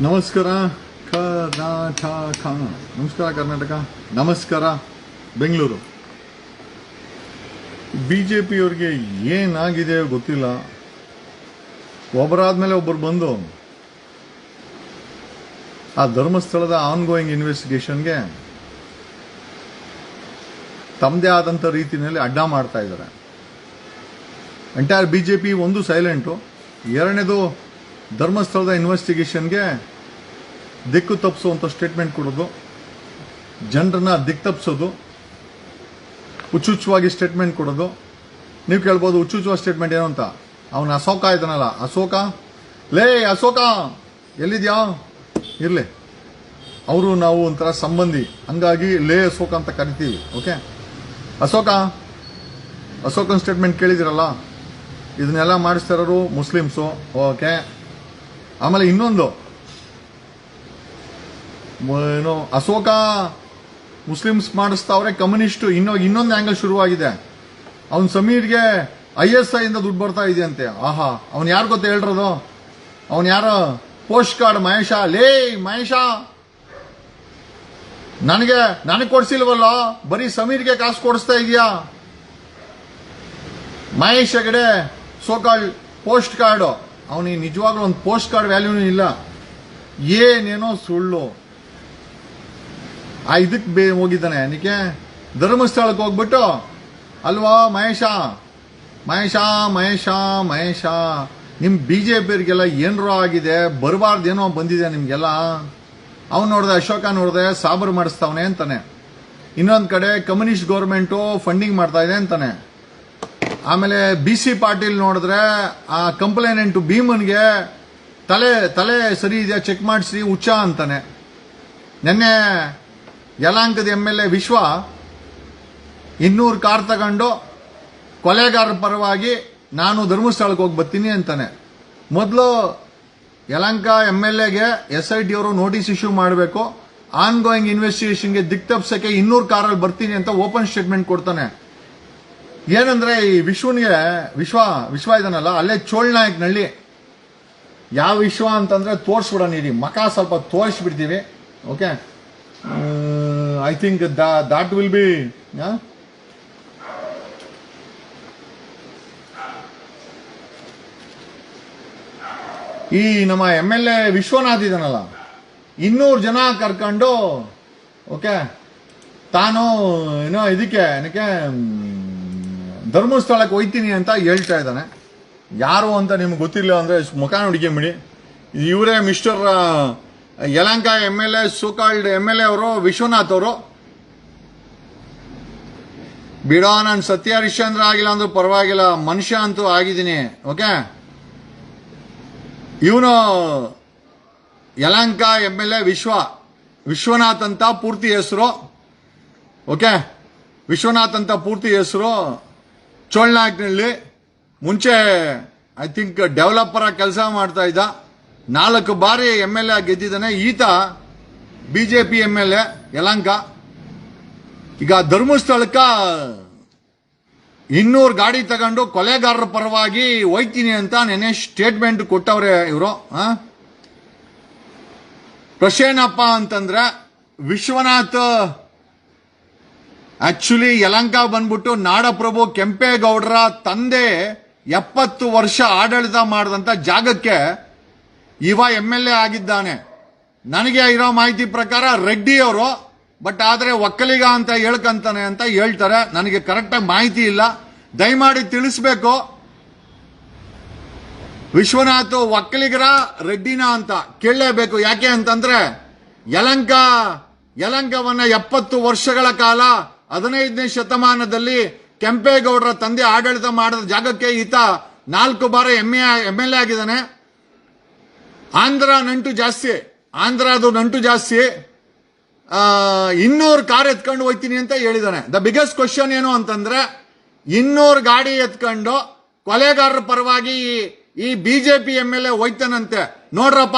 ನಮಸ್ಕಾರ, ಕರ್ನಾಟಕ. ನಮಸ್ಕಾರ ಕರ್ನಾಟಕ. ನಮಸ್ಕಾರ, ಬೆಂಗಳೂರು. ಬಿ ಜೆ ಪಿಯವ್ರಿಗೆ ಏನಾಗಿದೆ ಗೊತ್ತಿಲ್ಲ. ಒಬ್ಬರಾದ್ಮೇಲೆ ಒಬ್ಬರು ಬಂದು, ಆ ಧರ್ಮಸ್ಥಳದ ಆನ್ ಗೋಯಿಂಗ್ ಇನ್ವೆಸ್ಟಿಗೇಷನ್ಗೆ ತಮ್ಮದೇ ಆದಂಥ ರೀತಿಯಲ್ಲಿ ಅಡ್ಡ ಮಾಡ್ತಾ ಇದ್ದಾರೆ. ಎಂಟೈರ್ ಬಿ ಜೆ ಪಿ ಒಂದು ಸೈಲೆಂಟು ಎರಡನೇದು ಧರ್ಮಸ್ಥಳದ ಇನ್ವೆಸ್ಟಿಗೇಷನ್ಗೆ ದಿಕ್ಕು ತಪ್ಪಿಸುವಂಥ ಸ್ಟೇಟ್ಮೆಂಟ್ ಕೊಡೋದು, ಜನರನ್ನ ದಿಕ್ಕು ತಪ್ಪಿಸೋದು ಹುಚ್ಚುಚ್ಚುವಾಗಿ ಸ್ಟೇಟ್ಮೆಂಟ್ ಕೊಡೋದು. ನೀವು ಕೇಳ್ಬೋದು ಹುಚ್ಚುಚ್ಚುವ ಸ್ಟೇಟ್ಮೆಂಟ್ ಏನು ಅಂತ? ಅವನ ಅಶೋಕ ಇದ್ದಾನಲ್ಲ. ಅಶೋಕ? ಲೇ, ಅಶೋಕ! ಎಲ್ಲಿದ್ಯಾ? ಇರಲಿ. ಅವರು ನಾವು ಒಂಥರ ಸಂಬಂಧಿ. ಹಂಗಾಗಿ ಲೇ ಅಶೋಕ ಅಂತ ಕರಿತೀವಿ, ಓಕೆ? ಅಶೋಕ? ಅಶೋಕನ್ ಸ್ಟೇಟ್ಮೆಂಟ್ ಕೇಳಿದಿರಲ್ಲ ಇದನ್ನೆಲ್ಲ ಮಾಡಿಸ್ತಾ ಇರೋರು ಮುಸ್ಲಿಮ್ಸು, ಓಕೆ? ಆಮೇಲೆ ಇನ್ನೊಂದು. ಏನೋ, ಅಶೋಕ ಮುಸ್ಲಿಮ್ಸ್ ಮಾಡಿಸ್ತಾವ್ರೆ, ಕಮ್ಯುನಿಸ್ಟ್, ಇನ್ನೊ, ಇನ್ನೊಂದು ಆಂಗಲ್ ಶುರುವಾಗಿದೆ. ಅವನ್ ಸಮೀರ್ಗೆ ಐ ಎಸ್ ಐ ಇಂದ ದುಡ್ಡು ಬರ್ತಾ ಇದೆಯಂತೆ. ಆಹಾ, ಅವನ್ ಯಾರು ಗೊತ್ತ ಹೇಳ್ರದು? ಅವನ್ ಯಾರ? Post card Mahesh. ಲೇ, ಮಹೇಶ! ನನಗೆ ನನಗೆ ಕೊಡ್ಸಿಲ್ವಲ್ಲ? ಬರೀ ಸಮೀರ್ಗೆ ಕಾಸು ಕೊಡಿಸ್ತಾ ಇದೆಯಾ? Mahesh Hegde so called post card ಅವನಿಗೆ ನಿಜವಾಗ್ಲೂ ಒಂದು ಪೋಸ್ಟ್ ಕಾರ್ಡ್ ವ್ಯಾಲ್ಯೂನೂ ಇಲ್ಲ. ಏನೇನೋ ಸುಳ್ಳು. ಆ ಇದಕ್ಕೆ ಬೇ ಹೋಗಿದ್ದಾನೆ. ಏನಕ್ಕೆ ಧರ್ಮಸ್ಥಳಕ್ಕೆ ಹೋಗ್ಬಿಟ್ಟು, ಅಲ್ವಾ, ಮಹೇಶ? ಮಹೇಶ ಮಹೇಶ ಮಹೇಶ ನಿಮ್ಮ ಬಿ ಜೆ ಪಿಯರಿಗೆಲ್ಲ ಏನರೋ ಆಗಿದೆ, ಬರಬಾರ್ದೇನೋ ಬಂದಿದೆ ನಿಮಗೆಲ್ಲ. ಅವ್ನು ನೋಡಿದೆ, ಅಶೋಕ ನೋಡಿದೆ, ಸಾಬರ್ ಮಾಡಿಸ್ತಾವನೆ ಅಂತಾನೆ. ಇನ್ನೊಂದು ಕಡೆ ಕಮ್ಯುನಿಸ್ಟ್ ಗೌರ್ಮೆಂಟು ಫಂಡಿಂಗ್ ಮಾಡ್ತಾ ಇದೆ ಅಂತಾನೆ. ಆಮೇಲೆ ಬಿ ಸಿ ಪಾಟೀಲ್ ನೋಡಿದ್ರೆ ಆ ಕಂಪ್ಲೇನೆಂಟು ಭೀಮನ್ಗೆ ತಲೆ ತಲೆ ಸರಿ ಇದೆಯಾ ಚೆಕ್ ಮಾಡಿಸಿ, ಹುಚ್ಚ ಅಂತಾನೆ. ನಿನ್ನೆ ಯಲಾಂಕದ ಎಂ ಎಲ್ ಎ ವಿಶ್ವ ಇನ್ನೂರು ಕಾರ್ ತಗೊಂಡು ಕೊಲೆಗಾರರ ಪರವಾಗಿ ನಾನು ಧರ್ಮಸ್ಥಳಕ್ಕೆ ಹೋಗಿ ಬರ್ತೀನಿ ಅಂತಾನೆ. ಮೊದಲು ಯಲಂಕ ಎಂ ಎಲ್ ಎಗೆ ಎಸ್ ಐ ಟಿ ಅವರು ನೋಟಿಸ್ ಇಶ್ಯೂ ಮಾಡಬೇಕು ಆನ್ ಗೋಯಿಂಗ್ ಇನ್ವೆಸ್ಟಿಗೇಷನ್ಗೆ ದಿಕ್ ತಪ್ಸಕ್ಕೆ ಇನ್ನೂರು ಕಾರಲ್ಲಿ ಬರ್ತೀನಿ ಅಂತ ಓಪನ್ ಸ್ಟೇಟ್ಮೆಂಟ್ ಕೊಡ್ತಾನೆ. ಏನಂದ್ರೆ ಈ ವಿಶ್ವನಿಗೆ ವಿಶ್ವ ವಿಶ್ವ ಇದನ್ನಲ್ಲ ಅಲ್ಲೇ ಚೋಳ್ನಾಯಕ್ನಳ್ಳಿ ಯಾವ ವಿಶ್ವ ಅಂತಂದ್ರೆ ತೋರಿಸ್ಬಿಡೋಣ ಇಡೀ ಮಕ ಸ್ವಲ್ಪ ತೋರಿಸ್ಬಿಡ್ತೀವಿ, okay? I think that will be ಈ ನಮ್ಮ ಎಂ ಎಲ್ ಎ ವಿಶ್ವನಾಥ್ ಇದನ್ನಲ್ಲ ಇನ್ನೂರು ಜನ ಕರ್ಕೊಂಡು, ಓಕೆ? ತಾನು, ಏನೋ ಇದಕ್ಕೆ, ಏನಕ್ಕೆ ಧರ್ಮಸ್ಥಳಕ್ಕೆ ಹೋಯ್ತೀನಿ ಅಂತ ಹೇಳ್ತಾ ಇದ್ದಾನೆ. ಯಾರು ಅಂತ ನಿಮ್ಗೆ ಗೊತ್ತಿಲ್ಲ ಅಂದರೆ ಮುಖ ನೋಡ್ಕೊಂಬಿಡಿ ಇವರೇ mister Yelahanka M L A, so called M L A ಅವರು, ವಿಶ್ವನಾಥ್ ಅವರು. ಬಿಡೋ, ನಾನು ಸತ್ಯ ಹರಿಶ್ಚಂದ್ರ ಆಗಿಲ್ಲ ಅಂದ್ರೂ ಪರವಾಗಿಲ್ಲ, ಮನುಷ್ಯ ಅಂತೂ ಆಗಿದ್ದೀನಿ, ಓಕೆ? ಇವನು ಯಲಂಕ ಎಂ ಎಲ್ ಎ ವಿಶ್ವ, ವಿಶ್ವನಾಥ್ ಅಂತ ಪೂರ್ತಿ ಹೆಸರು, ಓಕೆ? ವಿಶ್ವನಾಥ್ ಅಂತ ಪೂರ್ತಿ ಹೆಸರು ಚೋಳ್ನಾಕ್ನಲ್ಲಿ ಮುಂಚೆ ಐ ಥಿಂಕ್ ಡೆವಲಪರ್ ಆಗಿ ಕೆಲಸ ಮಾಡ್ತಾ ಇದ್ದ. ನಾಲ್ಕು ಬಾರಿ ಎಂ ಎಲ್ ಎ ಗೆದ್ದಿದ್ದಾನೆ. ಈತ P M L A Yalanka. ಈಗ ಧರ್ಮಸ್ಥಳಕ್ಕ ಇನ್ನೂರು ಗಾಡಿ ತಗೊಂಡು ಕೊಲೆಗಾರರ ಪರವಾಗಿ ಹೋಯ್ತೀನಿ ಅಂತ ನೆನೆ ಸ್ಟೇಟ್ಮೆಂಟ್ ಕೊಟ್ಟವ್ರೆ ಇವರು ಪ್ರಶೇನಪ್ಪ ಅಂತಂದ್ರೆ ವಿಶ್ವನಾಥ್ ಆಕ್ಚುಲಿ ಯಲಂಕ ಬಂದ್ಬಿಟ್ಟು ನಾಡಪ್ರಭು ಕೆಂಪೇಗೌಡರ ತಂದೆ ಎಪ್ಪತ್ತು ವರ್ಷ ಆಡಳಿತ ಮಾಡಿದಂಥ ಜಾಗಕ್ಕೆ ಇವ ಎಂ ಎಲ್ ಎ ಆಗಿದ್ದಾನೆ. ನನಗೆ ಇರೋ ಮಾಹಿತಿ ಪ್ರಕಾರ ರೆಡ್ಡಿ ಅವರು, ಬಟ್ ಆದರೆ ಒಕ್ಕಲಿಗ ಅಂತ ಹೇಳ್ಕಂತಾನೆ ಅಂತ ಹೇಳ್ತಾರೆ. ನನಗೆ ಕರೆಕ್ಟಾಗಿ ಮಾಹಿತಿ ಇಲ್ಲ. ದಯಮಾಡಿ ತಿಳಿಸ್ಬೇಕು. ವಿಶ್ವನಾಥ್ ಒಕ್ಕಲಿಗರ, ರೆಡ್ಡಿನ ಅಂತ ಕೇಳಲೇಬೇಕು. ಯಾಕೆ ಅಂತಂದ್ರೆ, ಯಲಂಕ, ಯಲಂಕವನ್ನ ಎಪ್ಪತ್ತು ವರ್ಷಗಳ ಕಾಲ ಹದಿನೈದನೇ ಶತಮಾನದಲ್ಲಿ ಕೆಂಪೇಗೌಡರ ತಂದೆ ಆಡಳಿತ ಮಾಡಿದ ಜಾಗಕ್ಕೆ ಈತ ನಾಲ್ಕು ಬಾರ ಎಂ ಎಂ ಎಲ್ ಎ ಆಗಿದ್ದಾನೆ. ಆಂಧ್ರ ನಂಟು ಜಾಸ್ತಿ, ಆಂಧ್ರದು ನಂಟು ಜಾಸ್ತಿ. ಇನ್ನೂರು ಕಾರ್ ಎತ್ಕೊಂಡು ಹೋಗ್ತೀನಿ ಅಂತ ಹೇಳಿದಾನೆ. ದ ಬಿಗ್ಗೆಸ್ಟ್ ಕ್ವಶನ್ ಏನು ಅಂತಂದ್ರೆ, ಇನ್ನೂರು ಗಾಡಿ ಎತ್ಕೊಂಡು ಕೊಲೆಗಾರರ ಪರವಾಗಿ ಈ- ಈ ಬಿಜೆಪಿ ಎಂ ಎಲ್ ಎ ಹೋಯ್ತಾನಂತೆ ನೋಡ್ರಪ್ಪ,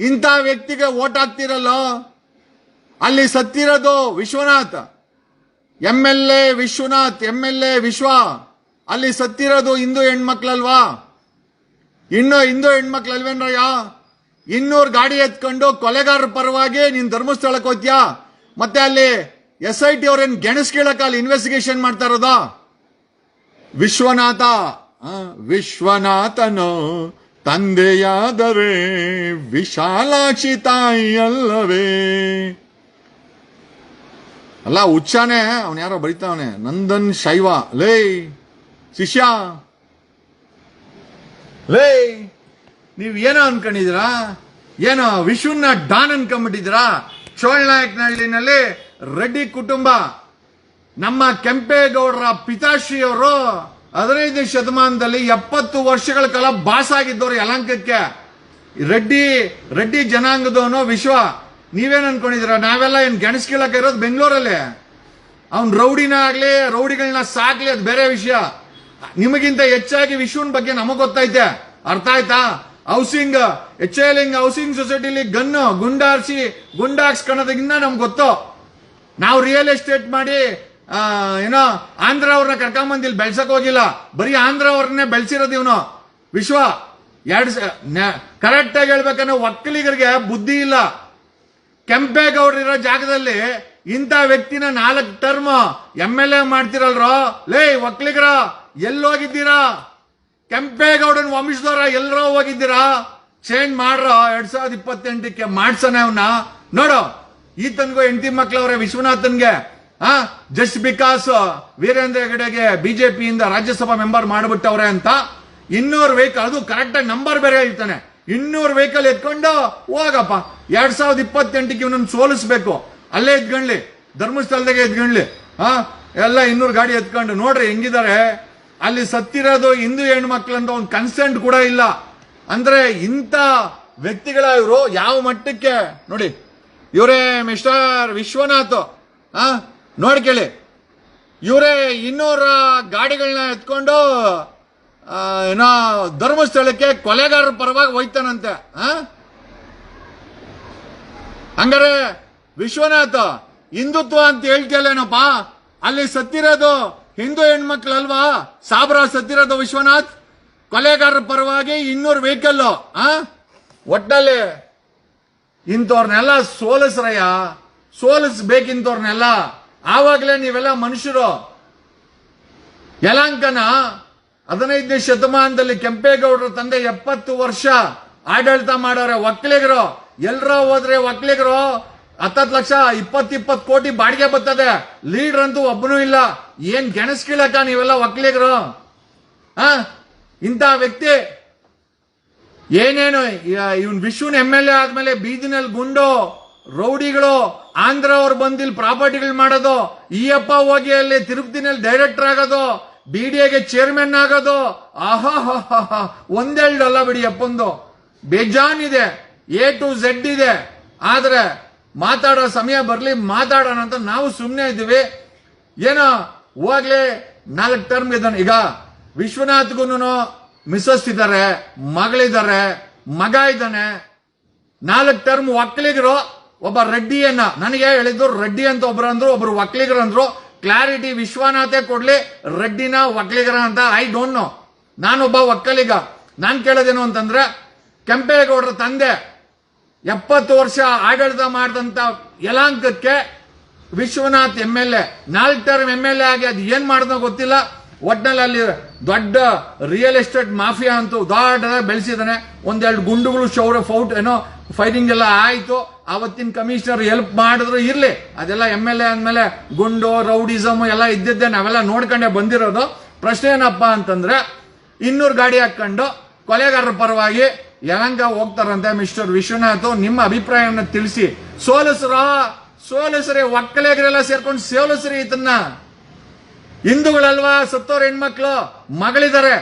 ಇಂಥ ವ್ಯಕ್ತಿಗೆ ಓಟ್ ಹಾಕ್ತಿರಲ್ಲ? ಅಲ್ಲಿ ಸತ್ತಿರೋದು Vishwanath. M L A Vishwanath M L A Vishwa. ಅಲ್ಲಿ ಸತ್ತಿರೋದು ಹಿಂದೂ ಹೆಣ್ಮಕ್ಳಲ್ವಾ? ಇನ್ನು ಹಿಂದೂ ಹೆಣ್ಮಕ್ಳು ಅಲ್ವೇನ್ರಯ್ಯ ಇನ್ನೂರು ಗಾಡಿ ಎತ್ಕೊಂಡು ಕೊಲೆಗಾರರ ಪರವಾಗಿ ನೀನ್ ಧರ್ಮಸ್ಥಳಕ್ಕೆ ಹೋಗ್ತೀಯಾ? ಮತ್ತೆ ಅಲ್ಲಿ ಎಸ್ ಐ ಟಿ ಅವ್ರೇನ್ ಗೆಣಸ್ ಕೀಳಕ್ಕ ಅಲ್ಲಿ ಇನ್ವೆಸ್ಟಿಗೇಷನ್ ಮಾಡ್ತಾ ಇರೋದಾ? ವಿಶ್ವನಾಥ. ವಿಶ್ವನಾಥನು ತಂದೆಯಾದರೆ ವಿಶಾಲಾಕ್ಷಿ ತಾಯಿಯಲ್ಲವೇ? ಅಲ್ಲ, ಹುಚ್ಚಾನೆ, ಅವನು ಯಾರೋ ಬರಿತಾವನೆ. ನಂದನ್ ಶೈವ. ಲೇ ಶಿಷ್ಯ. ಲೇ ನೀವು ಏನೋ ಅನ್ಕೊಂಡಿದ್ದೀರಾ? ಏನೋ ವಿಶ್ವನ್ನ ಡಾನ್ ಅನ್ಕೊಂಡ್ಬಿಟ್ಟಿದ್ದೀರಾ ಚೋಳನಾಯಕನಹಳ್ಳಿನಲ್ಲಿ ರೆಡ್ಡಿ ಕುಟುಂಬ. ನಮ್ಮ ಕೆಂಪೇಗೌಡರ ಪಿತಾಶ್ರೀಯವರು ಹದಿನೈದನೇ ಶತಮಾನದಲ್ಲಿ ಎಪ್ಪತ್ತು ವರ್ಷಗಳ ಕಾಲ ಬಾಸ್ ಆಗಿದ್ದವರು ಯಲಂಕಕ್ಕೆ. ರೆಡ್ಡಿ ರೆಡ್ಡಿ ಜನಾಂಗದವನು ವಿಶ್ವ. ನೀವೇನ್ ಅನ್ಕೊಂಡಿದ್ದೀರಾ? ನಾವೆಲ್ಲ ಏನ್ ಗೆಣಸ್ ಕೀಳಕ್ಕೆ ಇರೋದು ಬೆಂಗಳೂರಲ್ಲಿ. ಅವ್ನ್ ರೌಡಿನ ಆಗ್ಲಿ ರೌಡಿಗಳನ್ನ ಸಾಕ್ಲಿ ಅದು ಬೇರೆ ವಿಷಯ. ನಿಮಗಿಂತ ಹೆಚ್ಚಾಗಿ ವಿಶ್ವನ್ ಬಗ್ಗೆ ನಮಗ್ ಗೊತ್ತೈತೆ ಅರ್ಥ ಆಯ್ತಾ? ಹೌಸಿಂಗ್, ಎಚ್ ಎಲ್ ಹೌಸಿಂಗ್ ಸೊಸೈಟಿಲಿ ಗನ್ನು, ಗುಂಡಾರ್ಸಿ ಗುಂಡಾಕ್ಸ್ಕೊಳೋದಕ್ಕಿಂತ ನಮ್ಗೆ ಗೊತ್ತು. ನಾವು ರಿಯಲ್ ಎಸ್ಟೇಟ್ ಮಾಡಿ ಏನೋ ಆಂಧ್ರ ಅವ್ರನ್ನ ಕರ್ಕೊಂಬಂದ್ ಇಲ್ಲಿ ಬೆಳ್ಸಕ್ ಹೋಗಿಲ್ಲ. ಬರೀ ಆಂಧ್ರ ಅವ್ರನ್ನೇ ಬೆಳ್ಸಿರೋದು ಇವನು. ವಿಶ್ವ, ಎರಡ್ ಕರೆಕ್ಟ್ ಆಗಿ ಹೇಳ್ಬೇಕಂದ್ರೆ ಒಕ್ಕಲಿಗರಿಗೆ ಬುದ್ಧಿ ಇಲ್ಲ. ಕೆಂಪೇಗೌಡರಿರೋ ಜಾಗದಲ್ಲಿ ಇಂಥ ವ್ಯಕ್ತಿನ ನಾಲ್ಕು ಟರ್ಮ್ ಎಂ ಎಲ್ ಎ ಮಾಡ್ತಿರಲ್ರೋ? ಲೇ, ಒಕ್ಕಲಿಗರ, ಎಲ್ಲೋಗಿದ್ದೀರಾ? ಕೆಂಪೇಗೌಡನ ವಂಶದವರ ಎಲ್ಲರೋ ಹೋಗಿದ್ದೀರಾ? ಚೇಂಜ್ ಮಾಡ್ರೋ, ಎರಡ್ ಸಾವಿರದ ಇಪ್ಪತ್ತೆಂಟಕ್ಕೆ ಮಾಡ್ಸೋಣ ಅವನ್ನ ನೋಡು, ಈತನ್ಗೂ ಹೆಂಡತಿ ಮಕ್ಳವ್ರೆ ವಿಶ್ವನಾಥನ್ಗೆ, ಆ, ಜಸ್ಟ್ ಬಿಕಾಸ್ ವೀರೇಂದ್ರ ಹೆಗಡೆಗೆ ಬಿಜೆಪಿಯಿಂದ ರಾಜ್ಯಸಭಾ ಮೆಂಬರ್ ಮಾಡ್ಬಿಟ್ಟವ್ರೆ ಅಂತ ಇನ್ನೂರು ವೆಹಿಕಲ್ ಅದು ಕರೆಕ್ಟ್ ಆಗಿ ನಂಬರ್ ಬೇರೆ ಹೇಳ್ತಾನೆ. ಇನ್ನೂರು ವೆಹಿಕಲ್ ಎತ್ಕೊಂಡು ಹೋಗಪ್ಪ. ಎರಡ್ ಸಾವಿರದ ಇಪ್ಪತ್ತೆಂಟಕ್ಕೆ ಇವನನ್ನು ಸೋಲಿಸ್ಬೇಕು. ಅಲ್ಲೇ ಎದ್ಗಣ್ಲಿ ಧರ್ಮಸ್ಥಳದಾಗೆ ಎದ್ಗಣ್ಲಿ ಹಾ ಎಲ್ಲ ಇನ್ನೂರು ಗಾಡಿ ಎತ್ಕೊಂಡು. ನೋಡ್ರಿ ಹೆಂಗಿದ್ದಾರೆ ಅಲ್ಲಿ ಸತ್ತಿರೋದು ಹಿಂದೂ ಹೆಣ್ಮಕ್ಳು ಅಂತ ಒಂದು ಕನ್ಸೆಂಟ್ ಕೂಡ ಇಲ್ಲ. ಅಂದ್ರೆ ಇಂಥ ವ್ಯಕ್ತಿಗಳ ಇವರು ಯಾವ ಮಟ್ಟಕ್ಕೆ? ನೋಡಿ, ಇವರೇ ಮಿಸ್ಟರ್ ವಿಶ್ವನಾಥ್. ನೋಡಿ ನೋಡ್ಕೇಳಿ ಇವರೇ ಇನ್ನೂರ ಗಾಡಿಗಳನ್ನ ಎತ್ಕೊಂಡು ಏನೋ ಧರ್ಮಸ್ಥಳಕ್ಕೆ ಕೊಲೆಗಾರರ ಪರವಾಗಿ ಹೋಯ್ತಾನಂತೆ. ಆ? ಹಂಗಾರೆ ವಿಶ್ವನಾಥ, ಹಿಂದುತ್ವ ಅಂತ ಹೇಳ್ತಿಯಲ್ಲೇನಪ್ಪ ಅಲ್ಲಿ ಸತ್ತಿರೋದು ಹಿಂದೂ ಹೆಣ್ಮಕ್ಳು ಅಲ್ವಾ ಸಾಬ್ರ ಸತ್ತಿರೋದು ವಿಶ್ವನಾಥ್? ಕೊಲೆಗಾರರ ಪರವಾಗಿ ಇನ್ನೂರು ವೆಹಿಕಲ್ ಆ? ಒಟ್ಟಲ್ಲಿ ಇಂಥವ್ರನ್ನೆಲ್ಲ ಸೋಲಿಸ್ರಯ್ಯ. ಸೋಲಿಸ್ಬೇಕಿಂತವ್ರನ್ನೆಲ್ಲ ಆವಾಗಲೇ ನೀವೆಲ್ಲ ಮನುಷ್ಯರು. ಯಲಾಂಕನ ಹದಿನೈದನೇ ಶತಮಾನದಲ್ಲಿ ಕೆಂಪೇಗೌಡರ ತಂದೆ ಎಪ್ಪತ್ತು ವರ್ಷ ಆಡಳಿತ ಮಾಡೋರೆ ಒಕ್ಕಲಿಗರು. ಎಲ್ರೋ ಹೋದ್ರೆ ಒಕ್ಕಲಿಗರು ಹತ್ತತ್ತು ಲಕ್ಷ ಇಪ್ಪತ್ ಇಪ್ಪತ್ ಕೋಟಿ ಬಾಡಿಗೆ ಬರ್ತದೆ. ಲೀಡರ್ ಅಂತೂ ಒಬ್ಬನೂ ಇಲ್ಲ. ಏನ್ ಗೆಣಸ್ಕಿಳಕ ನೀವೆಲ್ಲ ಒಕ್ಕಲಿಗರು ಆ? ಇಂಥ ವ್ಯಕ್ತಿ. ಏನೇನು ಇವನ್ ವಿಶ್ವನ್ ಎಂ ಎಲ್ ಎ ಆದ್ಮೇಲೆ ಬೀದಿನಲ್ಲಿ ಗುಂಡು, ರೌಡಿಗಳು ಆಂಧ್ರ ಅವ್ರು ಬಂದಿಲ್ಲಿ ಪ್ರಾಪರ್ಟಿಗಳು ಮಾಡೋದು, ಈಯಪ್ಪ ಹೋಗಿ ಅಲ್ಲಿ ತಿರುಪತಿನಲ್ಲಿ ಡೈರೆಕ್ಟರ್ ಆಗೋದು, ಬಿ ಡಿ ಎಗೆ ಚೇರ್ಮನ್ ಆಗೋದು ಆಹಾ ಒಂದೆರಡು ಅಲ್ಲ ಬಿಡಿ ಅಪ್ಪಂದು. ಬೇಜಾನ್ ಇದೆ. ಎ ಟು ಝೆಡ್ ಇದೆ. ಆದ್ರೆ ಮಾತಾಡೋ ಸಮಯ ಬರ್ಲಿ, ಮಾತಾಡೋಣ ಅಂತ ನಾವು ಸುಮ್ಮನೆ ಇದ್ದೀವಿ. ಏನೋ ಹೋಗ್ಲಿ, ನಾಲ್ಕು ಟರ್ಮ್ ಇದ್ದಾನೆ. ಈಗ ವಿಶ್ವನಾಥ್ಗುನು ಮಿಸಸ್ ಇದ್ದಾರೆ, ಮಗಳಿದ್ದಾರೆ, ಮಗ ಇದ್ದಾನೆ. ನಾಲ್ಕು ಟರ್ಮ್ ಒಕ್ಕಲಿಗರು, ಒಬ್ಬ ರೆಡ್ಡಿಯನ್ನ, ನನಗೆ ಹೇಳಿದ್ರು ರೆಡ್ಡಿ ಅಂತ ಒಬ್ರು ಅಂದ್ರು ಒಬ್ರು ಒಕ್ಕಲಿಗರು ಅಂದ್ರು ಕ್ಲಾರಿಟಿ ವಿಶ್ವನಾಥೇ ಕೊಡ್ಲಿ, ರೆಡ್ಡಿನ ಒಕ್ಕಲಿಗರ ಅಂತ ಐ ಡೋಂಟ್ ನೋ ನಾನೊಬ್ಬ ಒಕ್ಕಲಿಗ. ನಾನು ಕೇಳೋದೇನು ಅಂತಂದ್ರೆ, ಕೆಂಪೇಗೌಡರ ತಂದೆ ಎಪ್ಪತ್ತು ವರ್ಷ ಆಡಳಿತ ಮಾಡಿದಂತ ಯಲಾಂಕಕ್ಕೆ ವಿಶ್ವನಾಥ್ ಎಂ ಎಲ್ ಎ ನಾಲ್ಕು ಟರ್ಮ್ ಎಂ ಎಲ್ ಎ ಆಗಿ ಅದು ಏನ್ ಮಾಡಿದ್ನೋ ಗೊತ್ತಿಲ್ಲ. ಒಟ್ನಲ್ಲಿ ಅಲ್ಲಿ ದೊಡ್ಡ ರಿಯಲ್ ಎಸ್ಟೇಟ್ ಮಾಫಿಯಾ ಅಂತೂ ದೊಡ್ಡದಾಗಿ ಬೆಳೆಸಿದಾನೆ ಒಂದೆರಡು ಗುಂಡುಗಳು ಶೌರ ಫೌಟ್ ಏನೋ ಫೈರಿಂಗ್ ಎಲ್ಲ ಆಯಿತು. ಅವತ್ತಿನ ಕಮಿಷನರ್ ಹೆಲ್ಪ್ ಮಾಡಿದ್ರು ಇರಲಿ. ಅದೆಲ್ಲ ಎಂ ಎಲ್ ಎ ಅಂದ್ಮೇಲೆ ಗುಂಡು ರೌಡಿಸಮ್ ಎಲ್ಲ ಇದ್ದಿದ್ದೆ ನಾವೆಲ್ಲ ನೋಡ್ಕೊಂಡೆ ಬಂದಿರೋದು. ಪ್ರಶ್ನೆ ಏನಪ್ಪ ಅಂತಂದ್ರೆ, ಇನ್ನೂರು ಗಾಡಿ ಹಾಕೊಂಡು ಕೊಲೆಗಾರರ ಪರವಾಗಿ ಯಲಂಕ ಹೋಗ್ತಾರಂತೆ ಮಿಸ್ಟರ್ ವಿಶ್ವನಾಥ್, ನಿಮ್ಮ ಅಭಿಪ್ರಾಯವನ್ನು ತಿಳಿಸಿ. ಸೋಲಿಸ್ರ, ಸೋಲಿಸ್ರಿ ಒಕ್ಕಲೆಗರೆಲ್ಲ ಸೇರ್ಕೊಂಡು ಸೋಲಿಸ್ರಿ ಇದನ್ನ. ಹಿಂದೂಗಳಲ್ವಾ, ಸತ್ತೋರ್ ಹೆಣ್ಮಕ್ಳು? ಮಗಳಿದ್ದಾರೆ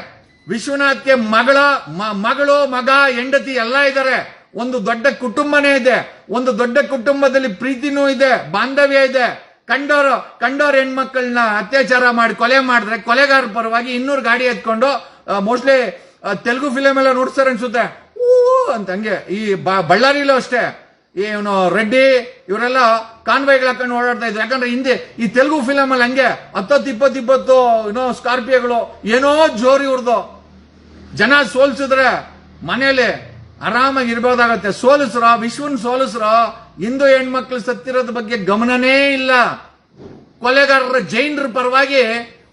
ವಿಶ್ವನಾಥ್ಗೆ ಮಗಳ ಮಗಳು, ಮಗ, ಹೆಂಡತಿ ಎಲ್ಲ ಇದ್ದಾರೆ ಒಂದು ದೊಡ್ಡ ಕುಟುಂಬನೇ ಇದೆ. ಒಂದು ದೊಡ್ಡ ಕುಟುಂಬದಲ್ಲಿ ಪ್ರೀತಿನೂ ಇದೆ, ಬಾಂಧವ್ಯ ಇದೆ. ಕಂಡೋರು, ಕಂಡೋರ್ ಹೆಣ್ಮಕ್ಳನ್ನ ಅತ್ಯಾಚಾರ ಮಾಡಿ, ಕೊಲೆ ಮಾಡಿದ್ರೆ ಕೊಲೆಗಾರ ಪರವಾಗಿ ಇನ್ನೂರು ಗಾಡಿ ಎತ್ಕೊಂಡು ಮೋಸ್ಟ್ಲಿ ತೆಲುಗು ಫಿಲಮ್ ಎಲ್ಲ ನೋಡ್ತಾರೆ ಅನ್ಸುತ್ತೆ. ಅಂತ ಹಂಗೆ ಈ ಬಳ್ಳಾರಿಲೂ ಅಷ್ಟೇ. ಇವನು ರೆಡ್ಡಿ, ಇವರೆಲ್ಲ ಕಾನ್ವಾಯ್ಗಳು ಹಾಕೊಂಡು ಓಡಾಡ್ತಾ ಇದ್ರು. ಯಾಕಂದ್ರೆ ಹಿಂದೆ ಈ ತೆಲುಗು ಫಿಲಮ್ ಅಲ್ಲಿ ಹಂಗೆ ಹತ್ತತ್ತು, ಇಪ್ಪತ್ತು ಇಪ್ಪತ್ತು ಏನೋ ಸ್ಕಾರ್ಪಿಯೋಗಳು ಏನೋ ಜೋರಿ ಇವ್ರದ್ದು ಜನ ಸೋಲ್ಸಿದ್ರೆ ಮನೇಲಿ ಆರಾಮಾಗಿ ಇರ್ಬೋದಾಗತ್ತೆ. ಸೋಲಿಸ್ರ, ವಿಶ್ವನ್ ಸೋಲಿಸ್ರ, ಹಿಂದೂ ಹೆಣ್ಮಕ್ಳು ಸತ್ತಿರೋದ್ ಬಗ್ಗೆ ಗಮನನೇ ಇಲ್ಲ. ಕೊಲೆಗಾರರ ಜೈನರ ಪರವಾಗಿ,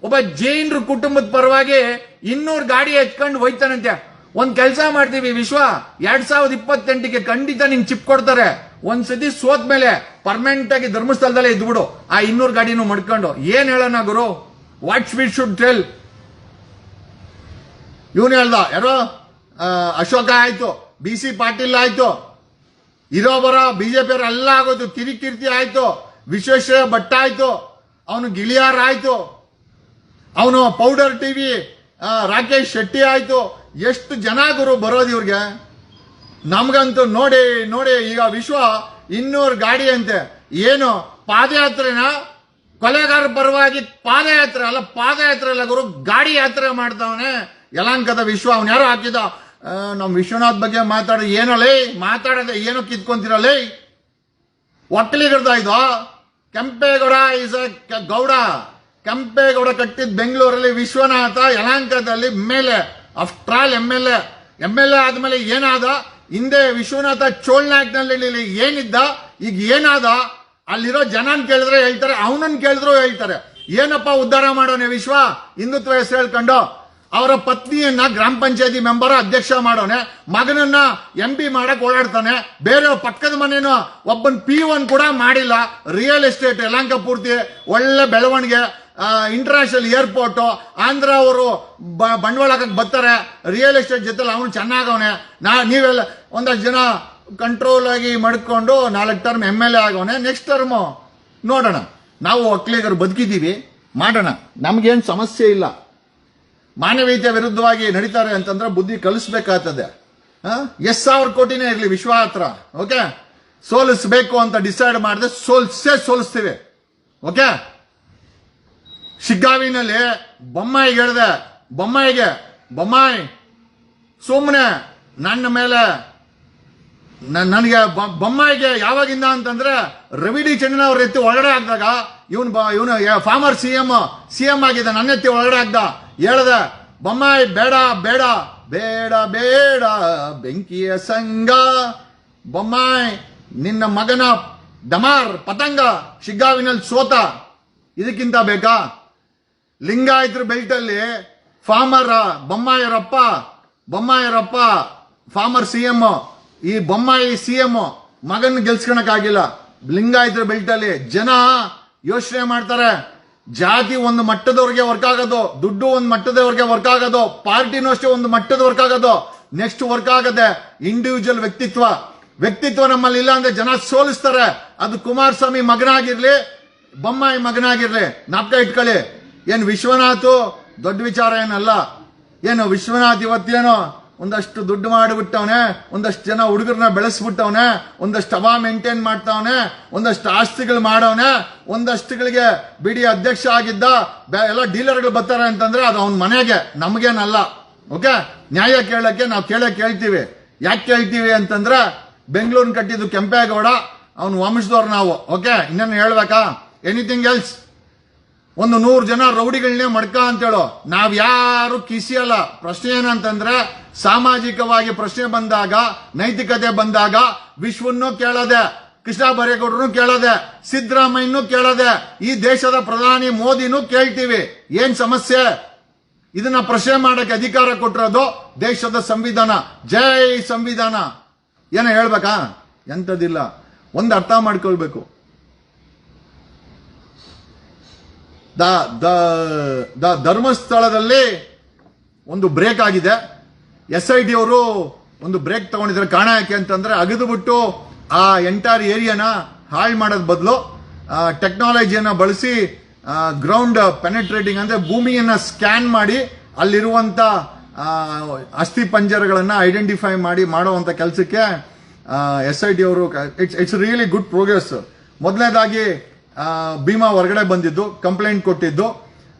ಒಬ್ಬ ಜೈನರ ಕುಟುಂಬದ ಪರವಾಗಿ ಇನ್ನೂರು ಗಾಡಿ ಹಚ್ಕೊಂಡು ಹೋಯ್ತಾನಂತೆ. ಒಂದ್ ಕೆಲಸ ಮಾಡ್ತೀವಿ ವಿಶ್ವ. ಎರಡ್ ಸಾವಿರದ ಇಪ್ಪತ್ತೆಂಟಿಗೆ ಖಂಡಿತ ನಿಂಗೆ ಚಿಪ್ ಕೊಡ್ತಾರೆ. ಒಂದ್ಸತಿ ಸೋತ್ ಮೇಲೆ ಪರ್ಮನೆಂಟ್ ಆಗಿ ಧರ್ಮಸ್ಥಳದಲ್ಲೇ ಇದ್ಬಿಡು ಆ ಇನ್ನೂರು ಗಾಡಿನೂ ಮಡ್ಕೊಂಡು. ಏನ್ ಹೇಳೋಣ ಗುರು? ವಾಟ್ ವಿ ಶುಡ್ ಟೆಲ್ ಇವನು ಹೇಳ್ದ, ಯಾರೋ? ಅಶೋಕ ಆಯ್ತು. ಬಿ ಸಿ ಪಾಟೀಲ್ ಆಯ್ತು. ಇರೋ ಬರೋ ಬಿಜೆಪಿ ಎಲ್ಲ ಆಗೋದು ಕಿರಿಕಿರ್ತಿ ಆಯ್ತು. ವಿಶ್ವೇಶ್ವರ ಭಟ್ ಆಯ್ತು. ಅವನು ಗಿಳಿಯಾರ್ ಆಯ್ತು. ಅವನು ಪೌಡರ್ ಟಿವಿ ರಾಕೇಶ್ ಶೆಟ್ಟಿ ಆಯ್ತು. ಎಷ್ಟು ಜನ ಗುರು ಬರೋದು ಇವ್ರಿಗೆ? ನಮಗಂತೂ ನೋಡಿ ನೋಡಿ, ಈಗ ವಿಶ್ವ ಇನ್ನೂರು ಗಾಡಿ ಅಂತೆ ಏನು, ಪಾದಯಾತ್ರೆನ? ಕೊಲೆಗಾರ ಪರವಾಗಿ ಪಾದಯಾತ್ರೆ ಅಲ್ಲ ಪಾದಯಾತ್ರೆ ಅಲ್ಲ ಗುರು, ಗಾಡಿ ಯಾತ್ರೆ ಮಾಡ್ತಾವನೆ ಯಲಾಂಕದ ವಿಶ್ವ. ಅವನು ಯಾರೋ ಹಾಕಿದ ನಮ್ಮ ನಮ್ ವಿಶ್ವನಾಥ್ ಬಗ್ಗೆ ಮಾತಾಡೋ ಏನಲ್ಲೇ ಮಾತಾಡದೆ ಏನೋ ಕಿತ್ಕೊಂತಿರಲ್ಲೇ ಇದು ಕೆಂಪೇಗೌಡ ಇಸ್ ಅ ಗೌಡ. ಕೆಂಪೇಗೌಡ ಕಟ್ಟಿದ ಬೆಂಗಳೂರಲ್ಲಿ ವಿಶ್ವನಾಥ ಯಲಾಂಕದಲ್ಲಿ ಮೇಲೆ. After all M L A M L A ಆದ್ಮೇಲೆ ಏನಾದ? ಹಿಂದೆ ವಿಶ್ವನಾಥ ಚೋಳ್ನಾಕ್ನಲ್ಲಿ ಏನಿದ್ದ? ಈಗ ಏನಾದ? ಅಲ್ಲಿರೋ ಜನನ್ ಕೇಳಿದ್ರೆ ಹೇಳ್ತಾರೆ ಅವನನ್ನ ಕೇಳಿದ್ರು ಹೇಳ್ತಾರೆ. ಏನಪ್ಪ ಉದ್ಧಾರ ಮಾಡೋನೆ ವಿಶ್ವ? ಹಿಂದುತ್ವ ಹೆಸರು ಹೇಳ್ಕೊಂಡು ಅವರ ಪತ್ನಿಯನ್ನ ಗ್ರಾಮ ಪಂಚಾಯತಿ ಮೆಂಬರ್, ಅಧ್ಯಕ್ಷ ಮಾಡೋನೆ. ಮಗನನ್ನ ಎಂ ಪಿ ಮಾಡಕ್ ಓಡಾಡ್ತಾನೆ. ಬೇರೆ ಪಕ್ಕದ ಮನೇನು ಒಬ್ಬನ್ ಪಿ ಒನ್ ಕೂಡ ಮಾಡಿಲ್ಲ. ರಿಯಲ್ ಎಸ್ಟೇಟ್ ಯಲಾಂಕ ಪೂರ್ತಿ ಒಳ್ಳೆ ಬೆಳವಣಿಗೆ. ಇಂಟರ್ನ್ಯಾಷನಲ್ ಏರ್ಪೋರ್ಟ್ ಆಂಧ್ರ ಅವರು ಬ- ಬಂಡವಾಳ ಹಾಕಕ್ಕೆ ಬರ್ತಾರೆ. ರಿಯಲ್ ಎಸ್ಟೇಟ್ ಜೊತೆಲಿ ಅವನು ಚೆನ್ನಾಗವನೆ. ನಾ, ನೀವೆಲ್ಲ ಒಂದಷ್ಟು ಜನ ಕಂಟ್ರೋಲ್ ಆಗಿ ಮಡ್ಕೊಂಡು ನಾಲ್ಕು ಟರ್ಮ್ ಎಂ ಎಲ್ ಎ ಆಗವನೆ ನೆಕ್ಸ್ಟ್ ಟರ್ಮು ನೋಡೋಣ. ನಾವು ಒಕ್ಕಲಿಗರು ಬದುಕಿದ್ದೀವಿ. ಮಾಡೋಣ. ನಮಗೇನು ಸಮಸ್ಯೆ ಇಲ್ಲ. ಮಾನವೀಯತೆ ವಿರುದ್ಧವಾಗಿ ನಡೀತಾರೆ ಅಂತಂದ್ರೆ ಬುದ್ಧಿ ಕಲಿಸ್ಬೇಕಾಗ್ತದೆ. ಎಸ್ ಸಾವಿರ ಕೋಟಿನೇ ಇರಲಿ ವಿಶ್ವ ಹತ್ರ. ಓಕೆ ಸೋಲಿಸ್ಬೇಕು ಅಂತ ಡಿಸೈಡ್ ಮಾಡಿದ್ರೆ ಸೋಲ್ಸೇ ಸೋಲಿಸ್ತೀವಿ. ಓಕೆ ಶಿಗ್ಗಾವಿನಲ್ಲಿ ಬೊಮ್ಮಾಯಿಗೆ ಹೇಳಿದೆ ಬೊಮ್ಮಾಯಿಗೆ, ಬೊಮ್ಮಾಯಿ ಸುಮ್ಮನೆ ನನ್ನ ಮೇಲೆ ನನಗೆ ಬೊಮ್ಮಾಯಿಗೆ ಯಾವಾಗಿಂದ ಅಂತಂದ್ರೆ ರವಿ ಡಿ ಚಂದ್ರನ ಅವ್ರ ಎತ್ತಿ ಒಳಗಡೆ ಹಾಕಿದಾಗ, ಇವನ್ ಇವನು former C M C M ಆಗಿದ್ದ ನನ್ನ ಎತ್ತಿ ಒಳಗಡೆ ಹಾಕ್ದ, ಹೇಳ್ದೆ, ಬೊಮ್ಮಾಯಿ, ಬೇಡ ಬೇಡ ಬೇಡ ಬೇಡ, ಬೆಂಕಿಯ ಸಂಗ ಬೊಮ್ಮಾಯಿ, ನಿನ್ನ ಮಗನ ಡಮಾರ್, ಪತಂಗ, ಶಿಗ್ಗಾವಿನಲ್ಲಿ ಸೋತ, ಇದಕ್ಕಿಂತ ಬೇಕಾ? ಲಿಂಗಾಯತರ ಬೆಲ್ಟ್ ಅಲ್ಲಿ ಫಾರ್ಮರ್ ಬೊಮ್ಮಾಯರಪ್ಪ ಬೊಮ್ಮಾಯರಪ್ಪ ಫಾರ್ಮರ್ ಸಿ ಎಂ, ಈ ಬೊಮ್ಮಾಯಿ ಸಿ ಎಂ ಮಗನ್ ಗೆಲ್ಸ್ಕೊಳಕ್ಕಾಗಿಲ್ಲ. ಲಿಂಗಾಯತರ ಬೆಲ್ಟ್ ಅಲ್ಲಿ ಜನ ಯೋಚನೆ ಮಾಡ್ತಾರೆ. ಜಾತಿ ಒಂದು ಮಟ್ಟದವ್ರಿಗೆ ವರ್ಕ್ ಆಗೋದು, ದುಡ್ಡು ಒಂದು ಮಟ್ಟದವ್ರಿಗೆ ವರ್ಕ್ ಆಗೋದು, ಪಾರ್ಟಿನೂ ಅಷ್ಟೇ ಒಂದು ಮಟ್ಟದ ವರ್ಕ್ ಆಗೋದು, ನೆಕ್ಸ್ಟ್ ವರ್ಕ್ ಆಗದೆ ಇಂಡಿವಿಜುವಲ್ ವ್ಯಕ್ತಿತ್ವ. ವ್ಯಕ್ತಿತ್ವ ನಮ್ಮಲ್ಲಿ ಇಲ್ಲ ಅಂದ್ರೆ ಜನ ಸೋಲಿಸ್ತಾರೆ. ಅದು ಕುಮಾರಸ್ವಾಮಿ ಮಗನಾಗಿರ್ಲಿ, ಬೊಮ್ಮಾಯಿ ಮಗನಾಗಿರ್ಲಿ, ನಾಪ್ಕ ಇಟ್ಕೊಳ್ಳಿ. ಏನ್ ವಿಶ್ವನಾಥು? ದೊಡ್ಡ ವಿಚಾರ ಏನಲ್ಲ. ಏನು ವಿಶ್ವನಾಥ್ ಇವತ್ತೇನೋ ಒಂದಷ್ಟು ದುಡ್ಡು ಮಾಡಿಬಿಟ್ಟವನೆ, ಒಂದಷ್ಟು ಜನ ಹುಡುಗರನ್ನ ಬೆಳೆಸ್ಬಿಟ್ಟವನೆ, ಒಂದಷ್ಟು ಹವಾ ಮೇಂಟೈನ್ ಮಾಡ್ತಾವನೆ, ಒಂದಷ್ಟು ಆಸ್ತಿಗಳು ಮಾಡವನೆ, ಒಂದಷ್ಟುಗಳಿಗೆ ಬಿಡಿ ಅಧ್ಯಕ್ಷ ಆಗಿದ್ದ ಎಲ್ಲ ಡೀಲರ್ಗಳು ಬರ್ತಾರೆ ಅಂತಂದ್ರೆ ಅದು ಅವನ ಮನೆಗೆ, ನಮಗೇನಲ್ಲ. ಓಕೆ? ನ್ಯಾಯ ಕೇಳಕ್ಕೆ ನಾವು ಕೇಳೇ ಕೇಳ್ತೀವಿ. ಯಾಕೆ ಕೇಳ್ತೀವಿ ಅಂತಂದ್ರೆ, ಬೆಂಗಳೂರಿನ ಕಟ್ಟಿದ್ದು ಕೆಂಪೇಗೌಡ, ಅವನು ವಂಶದವ್ರು ನಾವು. ಓಕೆ? ಇನ್ನೇನು ಹೇಳ್ಬೇಕಾ? ಎನಿಥಿಂಗ್ ಎಲ್ಸ್ ಒಂದು ನೂರು ಜನ ರೌಡಿಗಳನ್ನೇ ಮಡ್ಕ ಅಂತೇಳು ನಾವು ಯಾರು ಕಿಸಿಯಲ್ಲ ಪ್ರಶ್ನೆ ಏನಂತಂದ್ರೆ, ಸಾಮಾಜಿಕವಾಗಿ ಪ್ರಶ್ನೆ ಬಂದಾಗ, ನೈತಿಕತೆ ಬಂದಾಗ ವಿಶ್ವನ್ನೂ ಕೇಳದೆ, ಕೃಷ್ಣ ಬರೇಗೌಡರು ಕೇಳದೆ, ಸಿದ್ದರಾಮಯ್ಯನೂ ಕೇಳದೆ, ಈ ದೇಶದ ಪ್ರಧಾನಿ ಮೋದಿನೂ ಕೇಳ್ತೀವಿ. ಏನ್ ಸಮಸ್ಯೆ? ಇದನ್ನ ಪ್ರಶ್ನೆ ಮಾಡಕ್ಕೆ ಅಧಿಕಾರ ಕೊಟ್ಟಿರೋದು ದೇಶದ ಸಂವಿಧಾನ. ಜೈ ಸಂವಿಧಾನ. ಏನ ಹೇಳ್ಬೇಕಾ? ಎಂತದಿಲ್ಲ ಒಂದು ಅರ್ಥ ಮಾಡ್ಕೊಳ್ಬೇಕು. ದ ಧರ್ಮಸ್ಥಳದಲ್ಲಿ ಒಂದು ಬ್ರೇಕ್ ಆಗಿದೆ. ಎಸ್ ಐ ಟಿ ಅವರು ಒಂದು ಬ್ರೇಕ್ ತಗೊಂಡಿದ್ದಾರೆ ಕಾರಣ ಯಾಕೆ ಅಂತಂದ್ರೆ ಅಗದು ಬಿಟ್ಟು ಆ ಎಂಟೈರ್ ಏರಿಯಾನ ಹಾಳು ಮಾಡೋದ್ ಬದಲು ಟೆಕ್ನಾಲಜಿಯನ್ನ ಬಳಸಿ ಗ್ರೌಂಡ್ ಪೆನೆಟ್ರೇಟಿಂಗ್ ಅಂದರೆ ಭೂಮಿಯನ್ನ ಸ್ಕ್ಯಾನ್ ಮಾಡಿ ಅಲ್ಲಿರುವಂತ ಆ, ಅಸ್ಥಿ ಪಂಜರಗಳನ್ನು ಐಡೆಂಟಿಫೈ ಮಾಡಿ ಮಾಡುವಂತ ಕೆಲಸಕ್ಕೆ ಎಸ್ ಐ ಡಿ ಅವರು it's it's really good progress ಮೊದಲನೇದಾಗಿ ಭೀಮಾ ಹೊರಗಡೆ ಬಂದಿದ್ದು ಕಂಪ್ಲೇಂಟ್ ಕೊಟ್ಟಿದ್ದು.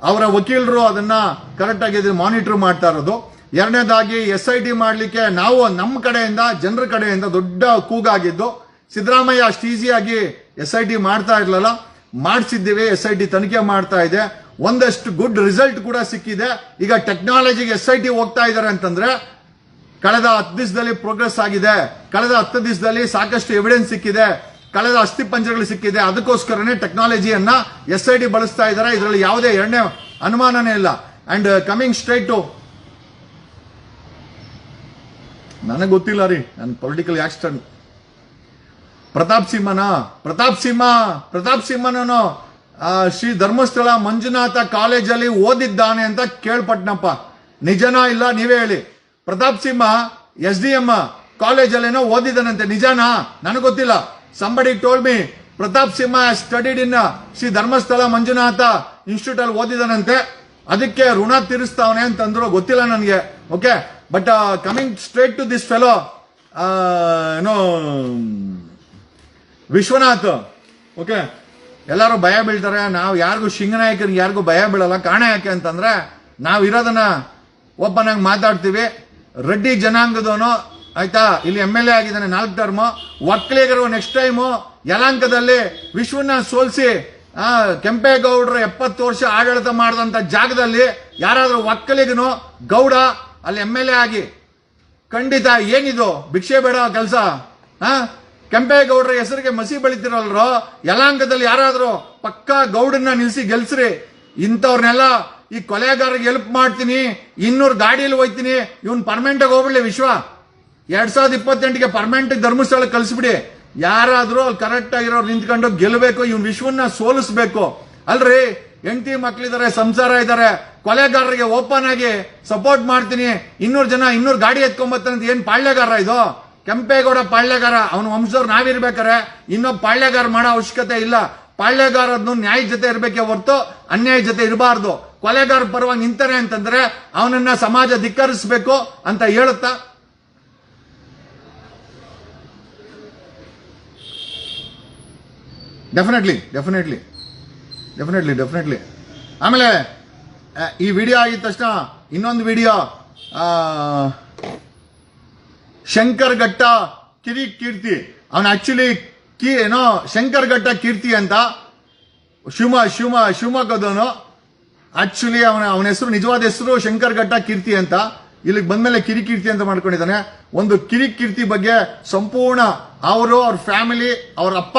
ಅವರ ವಕೀಲರು ಅದನ್ನ ಕರೆಕ್ಟ್ ಆಗಿ ಮಾನಿಟರ್ ಮಾಡ್ತಾ ಇರೋದು. ಎರಡನೇದಾಗಿ ಎಸ್ ಐ ಟಿ ಮಾಡಲಿಕ್ಕೆ ನಾವು ನಮ್ಮ ಕಡೆಯಿಂದ, ಜನರ ಕಡೆಯಿಂದ ದೊಡ್ಡ ಕೂಗಾಗಿದ್ದು. ಸಿದ್ದರಾಮಯ್ಯ ಅಷ್ಟು ಈಸಿಯಾಗಿ ಎಸ್ ಐ ಟಿ ಮಾಡ್ತಾ ಇರಲಿಲ್ಲ, ಮಾಡಿಸಿದ್ದೀವಿ ಎಸ್ ಐ ಟಿ ತನಿಖೆ ಮಾಡ್ತಾ ಇದೆ. ಒಂದಷ್ಟು ಗುಡ್ ರಿಸಲ್ಟ್ ಕೂಡ ಸಿಕ್ಕಿದೆ. ಈಗ ಟೆಕ್ನಾಲಜಿಗೆ ಎಸ್ ಐ ಟಿ ಹೋಗ್ತಾ ಇದ್ದಾರೆ ಅಂತಂದ್ರೆ, ಕಳೆದ ಹತ್ತು ದಿವಸದಲ್ಲಿ ಪ್ರೋಗ್ರೆಸ್ ಆಗಿದೆ. ಕಳೆದ ಹತ್ತು ದಿವಸದಲ್ಲಿ ಸಾಕಷ್ಟು ಎವಿಡೆನ್ಸ್ ಸಿಕ್ಕಿದೆ. ಕಳೆದ ಅಸ್ಥಿ ಪಂಜರಗಳು ಸಿಕ್ಕಿದೆ. ಅದಕ್ಕೋಸ್ಕರನೇ ಟೆಕ್ನಾಲಜಿಯನ್ನ ಎಸ್ ಐ ಡಿ ಬಳಸ್ತಾ ಇದ್ದಾರೆ. ಇದರಲ್ಲಿ ಯಾವುದೇ ಎರಡನೇ ಅನುಮಾನನೇ ಇಲ್ಲ. ಅಂಡ್ ಕಮಿಂಗ್ ಸ್ಟ್ರೈಟ್ ಟು ನನಗೆ ಗೊತ್ತಿಲ್ಲ ರೀ. ನನ್ನ ಪೊಲಿಟಿಕಲ್ ಆಕ್ಸಿಡೆಂಟ್ ಪ್ರತಾಪ್ ಸಿಂಹನ, ಪ್ರತಾಪ್ ಸಿಂಹ, ಪ್ರತಾಪ್ ಸಿಂಹನನು ಶ್ರೀ ಧರ್ಮಸ್ಥಳ ಮಂಜುನಾಥ ಕಾಲೇಜಲ್ಲಿ ಓದಿದ್ದಾನೆ ಅಂತ ಕೇಳ್ಪಟ್ನಪ್ಪ. ನಿಜನಾ ಇಲ್ಲ? ನೀವೇ ಹೇಳಿ. Pratap Simha S D M ಕಾಲೇಜಲ್ಲೇನೋ ಓದಿದ್ದಾನಂತೆ. ನಿಜನಾ? ನನಗೆ ಗೊತ್ತಿಲ್ಲ. Somebody told me Pratap Simha studied in Shri Dharmasthala Manjunatha institute ಅಲ್ಲಿ ಓದಿದಾನಂತೆ. ಅದಕ್ಕೆ ಋಣ ತೀರಿಸ್ತಾವನೆ ಅಂತಂದ್ರು ಗೊತ್ತಿಲ್ಲ ನನಗೆ. Okay but coming straight to this fellow ಏನೋ, ವಿಶ್ವನಾಥ್. ಓಕೆ ಎಲ್ಲರೂ ಭಯ ಬೀಳ್ತಾರೆ. ನಾವು ಯಾರಿಗೂ ಶಿಂಗನಾಯಕರಿಗೆ ಯಾರಿಗೂ ಭಯ ಬೀಳಲ್ಲ. ಕಾರಣ ಯಾಕೆ ಅಂತಂದ್ರೆ ನಾವು ಇರೋದನ್ನ ಒಬ್ಬನಾಗಿ ಮಾತಾಡ್ತೀವಿ. ರೆಡ್ಡಿ ಜನಾಂಗದವನು ಆಯ್ತಾ? ಇಲ್ಲಿ ಎಂ ಎಲ್ ಎ ಆಗಿದ್ದಾನೆ, ನಾಲ್ಕು ಧರ್ಮ ಒಕ್ಕಲಿಗರು ನೆಕ್ಸ್ಟ್ ಟೈಮು ಯಲಾಂಕದಲ್ಲಿ ವಿಶ್ವನ ಸೋಲಿಸಿ ಕೆಂಪೇಗೌಡರು ಎಪ್ಪತ್ತು ವರ್ಷ ಆಡಳಿತ ಮಾಡಿದಂತ ಜಾಗದಲ್ಲಿ ಯಾರಾದರೂ ಒಕ್ಕಲಿಗನು ಗೌಡ, ಅಲ್ಲಿ ಎಂ ಎಲ್ ಎ ಆಗಿ. ಖಂಡಿತ, ಏನಿದು? ಭಿಕ್ಷೆ ಬೇಡ ಕೆಲಸ. ಆ? ಕೆಂಪೇಗೌಡರ ಹೆಸರಿಗೆ ಮಸಿ ಬೆಳಿತಿರಲ್ರೋ? ಯಲಾಂಕದಲ್ಲಿ ಯಾರಾದರೂ ಪಕ್ಕಾ ಗೌಡನ್ನ ನಿಲ್ಸಿ ಗೆಲ್ಸ್ರಿ. ಇಂಥವ್ರನ್ನೆಲ್ಲ ಈ ಕೊಲೆಗಾರರಿಗೆ ಹೆಲ್ಪ್ ಮಾಡ್ತೀನಿ, ಇನ್ನೂರು ಗಾಡಿಯಲ್ಲಿ ಹೋಯ್ತೀನಿ ಇವನ್ ಪರ್ಮನೆಂಟ್ ಆಗಿ ಹೋಗ್ಬಿಡ್ಲಿ ವಿಶ್ವ. ಎರಡ್ ಸಾವಿರದ ಇಪ್ಪತ್ತೆಂಟಿಗೆ ಪರ್ಮನೆಂಟ್ ಧರ್ಮಸ್ಥಳ ಕಳಿಸ್ಬಿಡಿ. ಯಾರಾದ್ರೂ ಅಲ್ಲಿ ಕರೆಕ್ಟ್ ಆಗಿರೋರು ನಿಂತ್ಕೊಂಡು ಗೆಲ್ಲಬೇಕು, ಇವ್ನ ವಿಶ್ವನ್ನ ಸೋಲಿಸ್ಬೇಕು. ಅಲ್ರಿ, ಹೆಂಡತಿ ಮಕ್ಳಿದಾರೆ, ಸಂಸಾರ ಇದಾರೆ, ಕೊಲೆಗಾರರಿಗೆ ಓಪನ್ ಆಗಿ ಸಪೋರ್ಟ್ ಮಾಡ್ತೀನಿ. ಇನ್ನೂರು ಜನ, ಇನ್ನೂರು ಗಾಡಿ ಎತ್ಕೊಂಬತ್ತಂತ ಏನ್ ಪಾಳ್ಯಗಾರ ಇದು? ಕೆಂಪೇಗೌಡ ಪಾಳ್ಯಗಾರ, ಅವನ ವಂಶದವ್ರು ನಾವಿರ್ಬೇಕಾರೆ ಇನ್ನೊಬ್ಬ ಪಾಳ್ಯಗಾರ ಮಾಡೋ ಅವಶ್ಯಕತೆ ಇಲ್ಲ. ಪಾಳ್ಯಗಾರದ್ದು ನ್ಯಾಯ ಜೊತೆ ಇರ್ಬೇಕೆ ಹೊರತು ಅನ್ಯಾಯ ಜೊತೆ ಇರಬಾರ್ದು. ಕೊಲೆಗಾರ ಪರವಾಗಿ ನಿಂತಾನೆ ಅಂತಂದ್ರೆ ಅವನನ್ನ ಸಮಾಜ ಧಿಕ್ಕರಿಸಬೇಕು ಅಂತ ಹೇಳುತ್ತಾ ಡೆಫಿನೆಟ್ಲಿ ಡೆಫಿನೆಟ್ಲಿ ಡೆಫಿನೆಟ್ಲಿ ಡೆಫಿನೆಟ್ಲಿ ಆಮೇಲೆ ಈ ವಿಡಿಯೋ ಆಗಿದ ತಕ್ಷಣ ಇನ್ನೊಂದು ವಿಡಿಯೋ ಶಂಕರ್ ಘಟ್ಟ ಕಿರಿ ಕೀರ್ತಿ. ಅವನ ಆಕ್ಚುಲಿ ಕಿ, ಏನೋ ಶಂಕರ್ ಘಟ್ಟ ಕೀರ್ತಿ ಅಂತ. ಶಿವಮ ಶಿವಮ, ಶಿವಮೊಗ್ಗದವನು. ಆಕ್ಚುಲಿ ಅವನ ಅವನ ಹೆಸರು, ನಿಜವಾದ ಹೆಸರು ಶಂಕರ್ ಘಟ್ಟ ಕೀರ್ತಿ ಅಂತ. ಇಲ್ಲಿಗೆ ಬಂದ್ಮೇಲೆ ಕಿರಿಕೀರ್ತಿ ಅಂತ ಮಾಡ್ಕೊಂಡಿದ್ದಾನೆ. ಒಂದು ಕಿರಿ ಕೀರ್ತಿ ಬಗ್ಗೆ ಸಂಪೂರ್ಣ ಅವರು, ಅವ್ರ ಫ್ಯಾಮಿಲಿ ಅವ್ರ ಅಪ್ಪ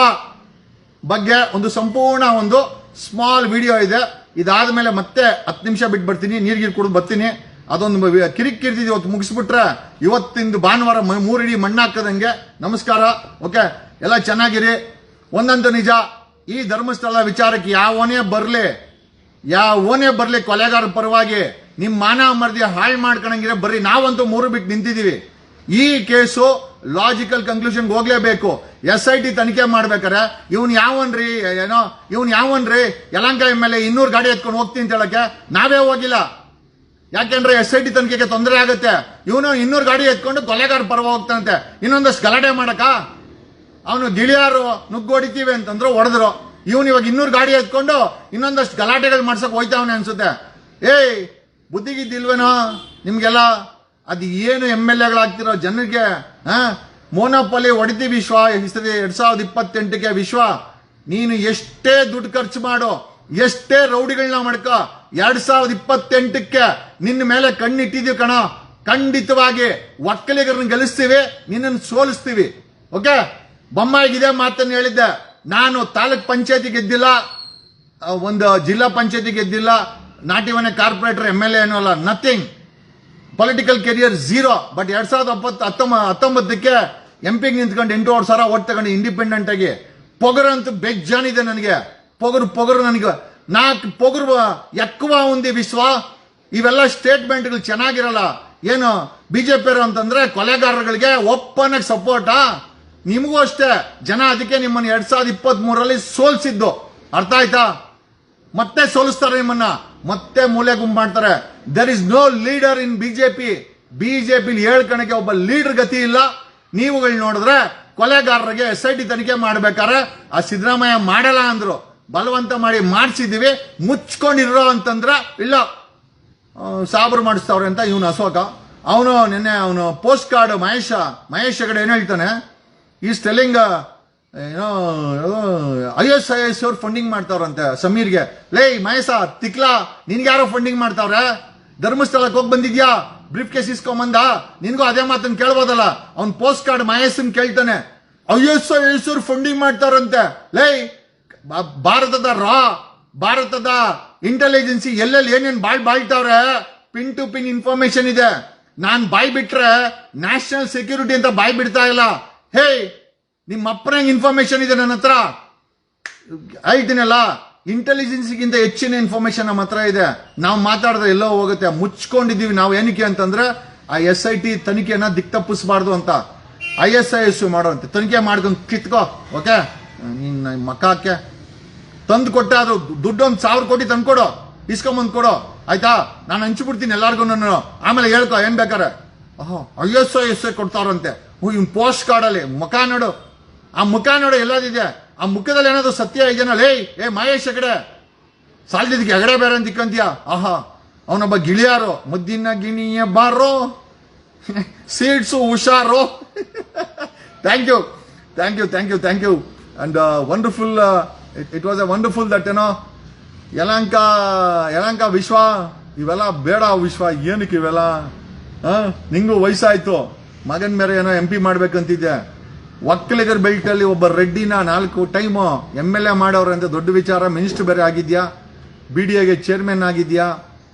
ಬಗ್ಗೆ ಒಂದು ಸಂಪೂರ್ಣ ಒಂದು ಸ್ಮಾಲ್ ವಿಡಿಯೋ ಇದೆ. ಇದಾದ ಮೇಲೆ ಮತ್ತೆ ಹತ್ತು ನಿಮಿಷ ಬಿಟ್ಟು ಬರ್ತೀನಿ ನೀರ್ಗೀರ್ ಕುಡಿದು ಬರ್ತೀನಿ. ಅದೊಂದು ವಿ- ಕಿರಿಕ್ ಕಿರ್ತಿದ್ ಇವತ್ತು ಮುಗಿಸ್ಬಿಟ್ರೆ ಇವತ್ತಿಂದು ಭಾನುವಾರ ಮೂರಿಡಿ ಮಣ್ಣಾಕದಂಗೆ ನಮಸ್ಕಾರ. ಓಕೆ ಎಲ್ಲ ಚೆನ್ನಾಗಿರಿ. ಒಂದಂತ ನಿಜ. ಈ ಧರ್ಮಸ್ಥಳ ವಿಚಾರಕ್ಕೆ ಯಾವನೇ ಬರ್ಲಿ, ಯಾವನೇ ಬರಲಿ ಕೊಲೆಗಾರ ಪರವಾಗಿ ನಿಮ್ಮ ಮಾನ ಮರ್ದಿ ಹಾಳು ಮಾಡ್ಕೊಂಡಂಗಿರ ಬರ್ರಿ. ನಾವಂತೂ ಮೂರು ಬಿಟ್ಟು ನಿಂತಿದೀವಿ ಈ ಕೇಸು ಲಾಜಿಕಲ್ ಕನ್ಕ್ಲೂಷನ್ ಹೋಗ್ಲೇಬೇಕು. ಎಸ್ ಐ ಟಿ ತನಿಖೆ ಮಾಡ್ಬೇಕಾರೆ ಇವನ್ ಯಾವನ್ರಿ ಏನೋ, ಇವನ್ ಯಾವನ್ರಿ ಯಲಂಕ ಎಂ ಎಲ್ ಎ ಇನ್ನೂರು ಗಾಡಿ ಎತ್ಕೊಂಡು ಹೋಗ್ತೀನಿ ಅಂತ ಹೇಳಕ್ಕೆ ನಾವೇ ಹೋಗಿಲ್ಲ. ಯಾಕೆಂದ್ರೆ ಎಸ್ ಐ ಟಿ ತನಿಖೆಗೆ ತೊಂದರೆ ಆಗುತ್ತೆ. ಇವನು ಇನ್ನೂರು ಗಾಡಿ ಎತ್ಕೊಂಡು ಕೊಲೆಗಾರ ಪರ್ವ ಹೋಗ್ತಾನಂತೆ. ಇನ್ನೊಂದಷ್ಟು ಗಲಾಟೆ ಮಾಡಕ ಅವನು ಗಿಳಿಯಾರು ನುಗ್ಗೊಡಿತೀವಿ ಅಂತಂದ್ರು ಹೊಡೆದ್ರು. ಇವನು ಇವಾಗ ಇನ್ನೂರು ಗಾಡಿ ಎತ್ಕೊಂಡು ಇನ್ನೊಂದಷ್ಟು ಗಲಾಟೆಗಳು ಮಾಡ್ಸಕ್ ಹೋಯ್ತಾವನೆ ಅನ್ಸುತ್ತೆ. ಏಯ್, ಬುದ್ಧಿಗಿದ್ದಿಲ್ವೇನೋ ನಿಮ್ಗೆಲ್ಲ? ಅದು ಏನು ಎಂ ಎಲ್ ಎಗಳಾಗ್ತಿರೋ ಜನರಿಗೆ ಹಾ ಮೋನೋಪಲಿ ಹೊಡಿತಿ ವಿಶ್ವ ಸತಿ ಎರಡ್ ಸಾವಿರದ ಇಪ್ಪತ್ತೆಂಟಕ್ಕೆ ವಿಶ್ವ, ನೀನು ಎಷ್ಟೇ ದುಡ್ಡು ಖರ್ಚು ಮಾಡು, ಎಷ್ಟೇ ರೌಡಿಗಳನ್ನ ಮಾಡ್ಕೊ, ಎರಡ್ ಸಾವಿರದ ಇಪ್ಪತ್ತೆಂಟಕ್ಕೆ ನಿನ್ನ ಮೇಲೆ ಕಣ್ಣಿಟ್ಟಿದೀವಿ ಕಣ. ಖಂಡಿತವಾಗಿ ಒಕ್ಕಲಿಗರನ್ನ ಗೆಲ್ಲಿಸ್ತೀವಿ, ನಿನ್ನನ್ನು ಸೋಲಿಸ್ತೀವಿ. ಓಕೆ? ಬೊಮ್ಮಾಯಿಗಿದೆ ಮಾತನ್ನು ಹೇಳಿದ್ದೆ. ನಾನು ತಾಲೂಕ್ ಪಂಚಾಯತಿ ಗೆದ್ದಿಲ್ಲ ಒಂದು ಜಿಲ್ಲಾ ಪಂಚಾಯತಿ ಗೆದ್ದಿಲ್ಲ ನಾಟಿವನೆ ಕಾರ್ಪೊರೇಟರ್ ಎಂ ಎಲ್ ಎ ಏನೂ ಅಲ್ಲ nothing political career zero but ಎರಡ್ ಸಾವಿರದ ಒಪ್ಪತ್ತು ಹತ್ತೊಂಬ ಹತ್ತೊಂಬತ್ತಕ್ಕೆ ಎಂ ಪಿಗೆ ನಿಂತ್ಕೊಂಡು ಎಂಟೂವರೆ ಸಾವಿರ ಓಟ್ ತಗೊಂಡು ಇಂಡಿಪೆಂಡೆಂಟ್ ಆಗಿ ಪೊಗರು ಅಂತೂ ಬೆಜ್ಜಾನಿದೆ ನನಗೆ. ಪೊಗರು ಪೊಗರು ನನಗೆ. ನಾಲ್ಕು ಪೊಗರು ಎಕ್ಕುವ ఉంది ವಿಶ್ವ. ಇವೆಲ್ಲ ಸ್ಟೇಟ್ಮೆಂಟ್ಗಳು ಚೆನ್ನಾಗಿರಲ್ಲ. ಏನು ಬಿಜೆಪಿ ಅಂತಂದ್ರೆ ಕೊಲೆಗಾರಗಳಿಗೆ ಓಪನ್ ಆಗಿ ಸಪೋರ್ಟಾ ನಿಮಗೂ ಅಷ್ಟೇ. ಜನ ಅದಕ್ಕೆ ನಿಮ್ಮನ್ನು ಎರಡ್ ಸಾವಿರದ ಇಪ್ಪತ್ತ್ ಮೂರರಲ್ಲಿ ಸೋಲ್ಸಿದ್ದು. ಅರ್ಥ ಆಯ್ತಾ? ಮತ್ತೆ ಸೋಲಿಸ್ತಾರೆ ನಿಮ್ಮನ್ನ. ಮತ್ತೆ ಮೂಲೆ ಗುಂಪು ಮಾಡ್ತಾರೆ. There is no leader in BJP BJP ಹೇಳ್ಕಣಕ್ಕೆ ಒಬ್ಬ ಲೀಡರ್ ಗತಿ ಇಲ್ಲ. ನೀವುಗಳು ನೋಡಿದ್ರೆ ಕೊಲೆಗಾರರಿಗೆ ಎಸ್ ಐ ಟಿ ತನಿಖೆ ಮಾಡ್ಬೇಕಾದ್ರೆ ಆ ಸಿದ್ದರಾಮಯ್ಯ ಮಾಡಲ್ಲ ಅಂದ್ರು. ಬಲವಂತ ಮಾಡಿ ಮಾಡಿಸಿದೀವಿ. ಮುಚ್ಕೊಂಡಿರೋ ಅಂತಂದ್ರೆ ಇಲ್ಲ. ಆ, ಮಾಡಿಸ್ತವ್ರೆ ಅಂತ ಇವನು ಅಶೋಕ. ಅವನು ನಿನ್ನೆ ಅವನು ಪೋಸ್ಟ್ ಕಾರ್ಡ್ ಮಹೇಶ ಮಹೇಶ್ ಕಡೆ ಏನು ಹೇಳ್ತಾನೆ? ಈ ಸ್ಟೆಲ್ಲಿಂಗ್ ಏನೋ ಐ ಎಸ್ ಐ ಎಸ್ ಅವ್ರು ಫಂಡಿಂಗ್ ಮಾಡ್ತಾವ್ರಂತೆ ಸಮೀರ್ಗೆ. ಲೇ ಮಹೇಶ ತಿಕ್ಲಾ ನಿನ್ಗೆ ಯಾರೋ ಫಂಡಿಂಗ್ ಮಾಡ್ತಾವ್ರೆ? ಧರ್ಮಸ್ಥಳಕ್ಕೆ ಹೋಗಿ ಬಂದಿದ್ಯಾ? ಬ್ರೀಫ್ ಕೇಸ್ ಇಸ್ಕೊಂಬಂದ? ನಿನ್ಗೂ ಅದೇ ಮಾತನ್ನ ಕೇಳ್ಬೋದಲ್ಲ? ಅವ್ನ್ ಪೋಸ್ಟ್ ಕಾರ್ಡ್ ಮಹೇಶನ್ ಕೇಳ್ತಾನೆ. ಅಯ್ಯೋಸೋ ಹೆಸ್ರು ಫಂಡಿಂಗ್ ಮಾಡ್ತಾರಂತೆ. ಲೈ ಭಾರತದ ರಾ, ಭಾರತದ ಇಂಟೆಲಿಜೆನ್ಸಿ ಎಲ್ಲೆಲ್ಲಿ ಏನೇನು ಬಾಳ್ ಬಾಳ್ತಾವ್ರೆ? ಪಿನ್ ಟು ಪಿನ್ ಇನ್ಫಾರ್ಮೇಶನ್ ಇದೆ. ನಾನು ಬಾಯ್ ಬಿಟ್ರೆ ನ್ಯಾಷನಲ್ ಸೆಕ್ಯೂರಿಟಿ ಅಂತ ಬಾಯ್ ಬಿಡ್ತಾ ಇಲ್ಲ. ಹೇ ನಿಮ್ಮ ಅಪ್ಪನ ಇನ್ಫಾರ್ಮೇಶನ್ ಇದೆ ನನ್ನ ಹತ್ರ ಹೇಳ್ತೀನಲ್ಲ ಇಂಟೆಲಿಜೆನ್ಸ್ಗಿಂತ ಹೆಚ್ಚಿನ ಇನ್ಫಾರ್ಮೇಶನ್ ನಮ್ಮ ಹತ್ರ ಇದೆ. ನಾವು ಮಾತಾಡಿದ್ರೆ ಎಲ್ಲೋ ಹೋಗುತ್ತೆ. ಮುಚ್ಕೊಂಡಿದ್ದೀವಿ ನಾವು ಏನಕ್ಕೆ ಅಂತಂದ್ರೆ, ಆ ಎಸ್ ಐ ಟಿ ತನಿಖೆನ ದಿಕ್ ತಪ್ಪಿಸಬಾರ್ದು ಅಂತ ಐ ಎಸ್ ಐ ಎಸ್ ಮಾಡೋಂತೆ ತನಿಖೆ ಮಾಡ್ಕೊಂಡು ಕಿತ್ಕೋ, ಓಕೆ? ನಿನ್ನ ಮಕ್ಕಕ್ಕೆ ತಂದು ಕೊಟ್ಟೆ ಅದು ದುಡ್ಡು ಒಂದು ಸಾವಿರ ಕೋಟಿ ತಂದು ಕೊಡು. ಇಸ್ಕೊಂಬಂದು ಕೊಡು. ಆಯ್ತಾ? ನಾನು ಹಂಚ್ಬಿಡ್ತೀನಿ ಎಲ್ಲಾರ್ಗು ನಾನು. ಆಮೇಲೆ ಹೇಳ್ಕೊ, ಏನ್ ಬೇಕಾರೆ ಓಹೋ I S I S I ಕೊಡ್ತಾರಂತೆ. ಇವ್ನ ಪೋಸ್ಟ್ ಕಾರ್ಡಲ್ಲಿ ಮುಖ ನೋಡು. ಆ ಮುಖ ನೋಡು, ಎಲ್ಲದಿದೆ. ಆ ಮುಖದಲ್ಲಿ ಏನಾದ್ರು ಸತ್ಯ ಇದೆಯಲ್ಲ ಲೇ, ಏ ಮಹೇಶ್ ಹೆಗಡೆ, ಸಾಲ್ದಿದ್ದಕ್ಕೆ ಹೆಗಡೆ ಬೇರೆ ಅಂತ ಇಕ್ಕಂತೀಯ? ಆಹಾ, ಅವನೊಬ್ಬ ಗಿಳಿಯಾರೋ, ಮುದ್ದಿನ ಗಿಣಿಯ ಬಾರೋ seeds ಹುಷಾರೋ. Thank you thank you thank you thank you and wonderful it was a wonderful that ಏನೋ ಯಲಂಕ ಯಲಂಕ ವಿಶ್ವ ಇವೆಲ್ಲ ಬೇಡ ವಿಶ್ವ, ಏನಕ್ಕೆ ಇವೆಲ್ಲ? ನಿಂಗೂ ವಯಸ್ಸಾಯ್ತು. ಮಗನ್ ಮೇಲೆ ಏನೋ ಎಂ ಪಿ ಮಾಡ್ಬೇಕಂತಿದ್ದೆ. ಒಕ್ಕಲಿಗರ ಬೆಲ್ಟ್ ಅಲ್ಲಿ ಒಬ್ಬ ರೆಡ್ಡಿನ ನಾಲ್ಕು ಟೈಮು ಎಂ ಎಲ್ ಎ ಮಾಡೋರು ಅಂತ ದೊಡ್ಡ ವಿಚಾರ. ಮಿನಿಸ್ಟರ್ ಬೇರೆ ಆಗಿದ್ಯಾ? ಬಿ ಡಿ ಎಗೆ ಚೇರ್ಮನ್ ಆಗಿದ್ಯಾ?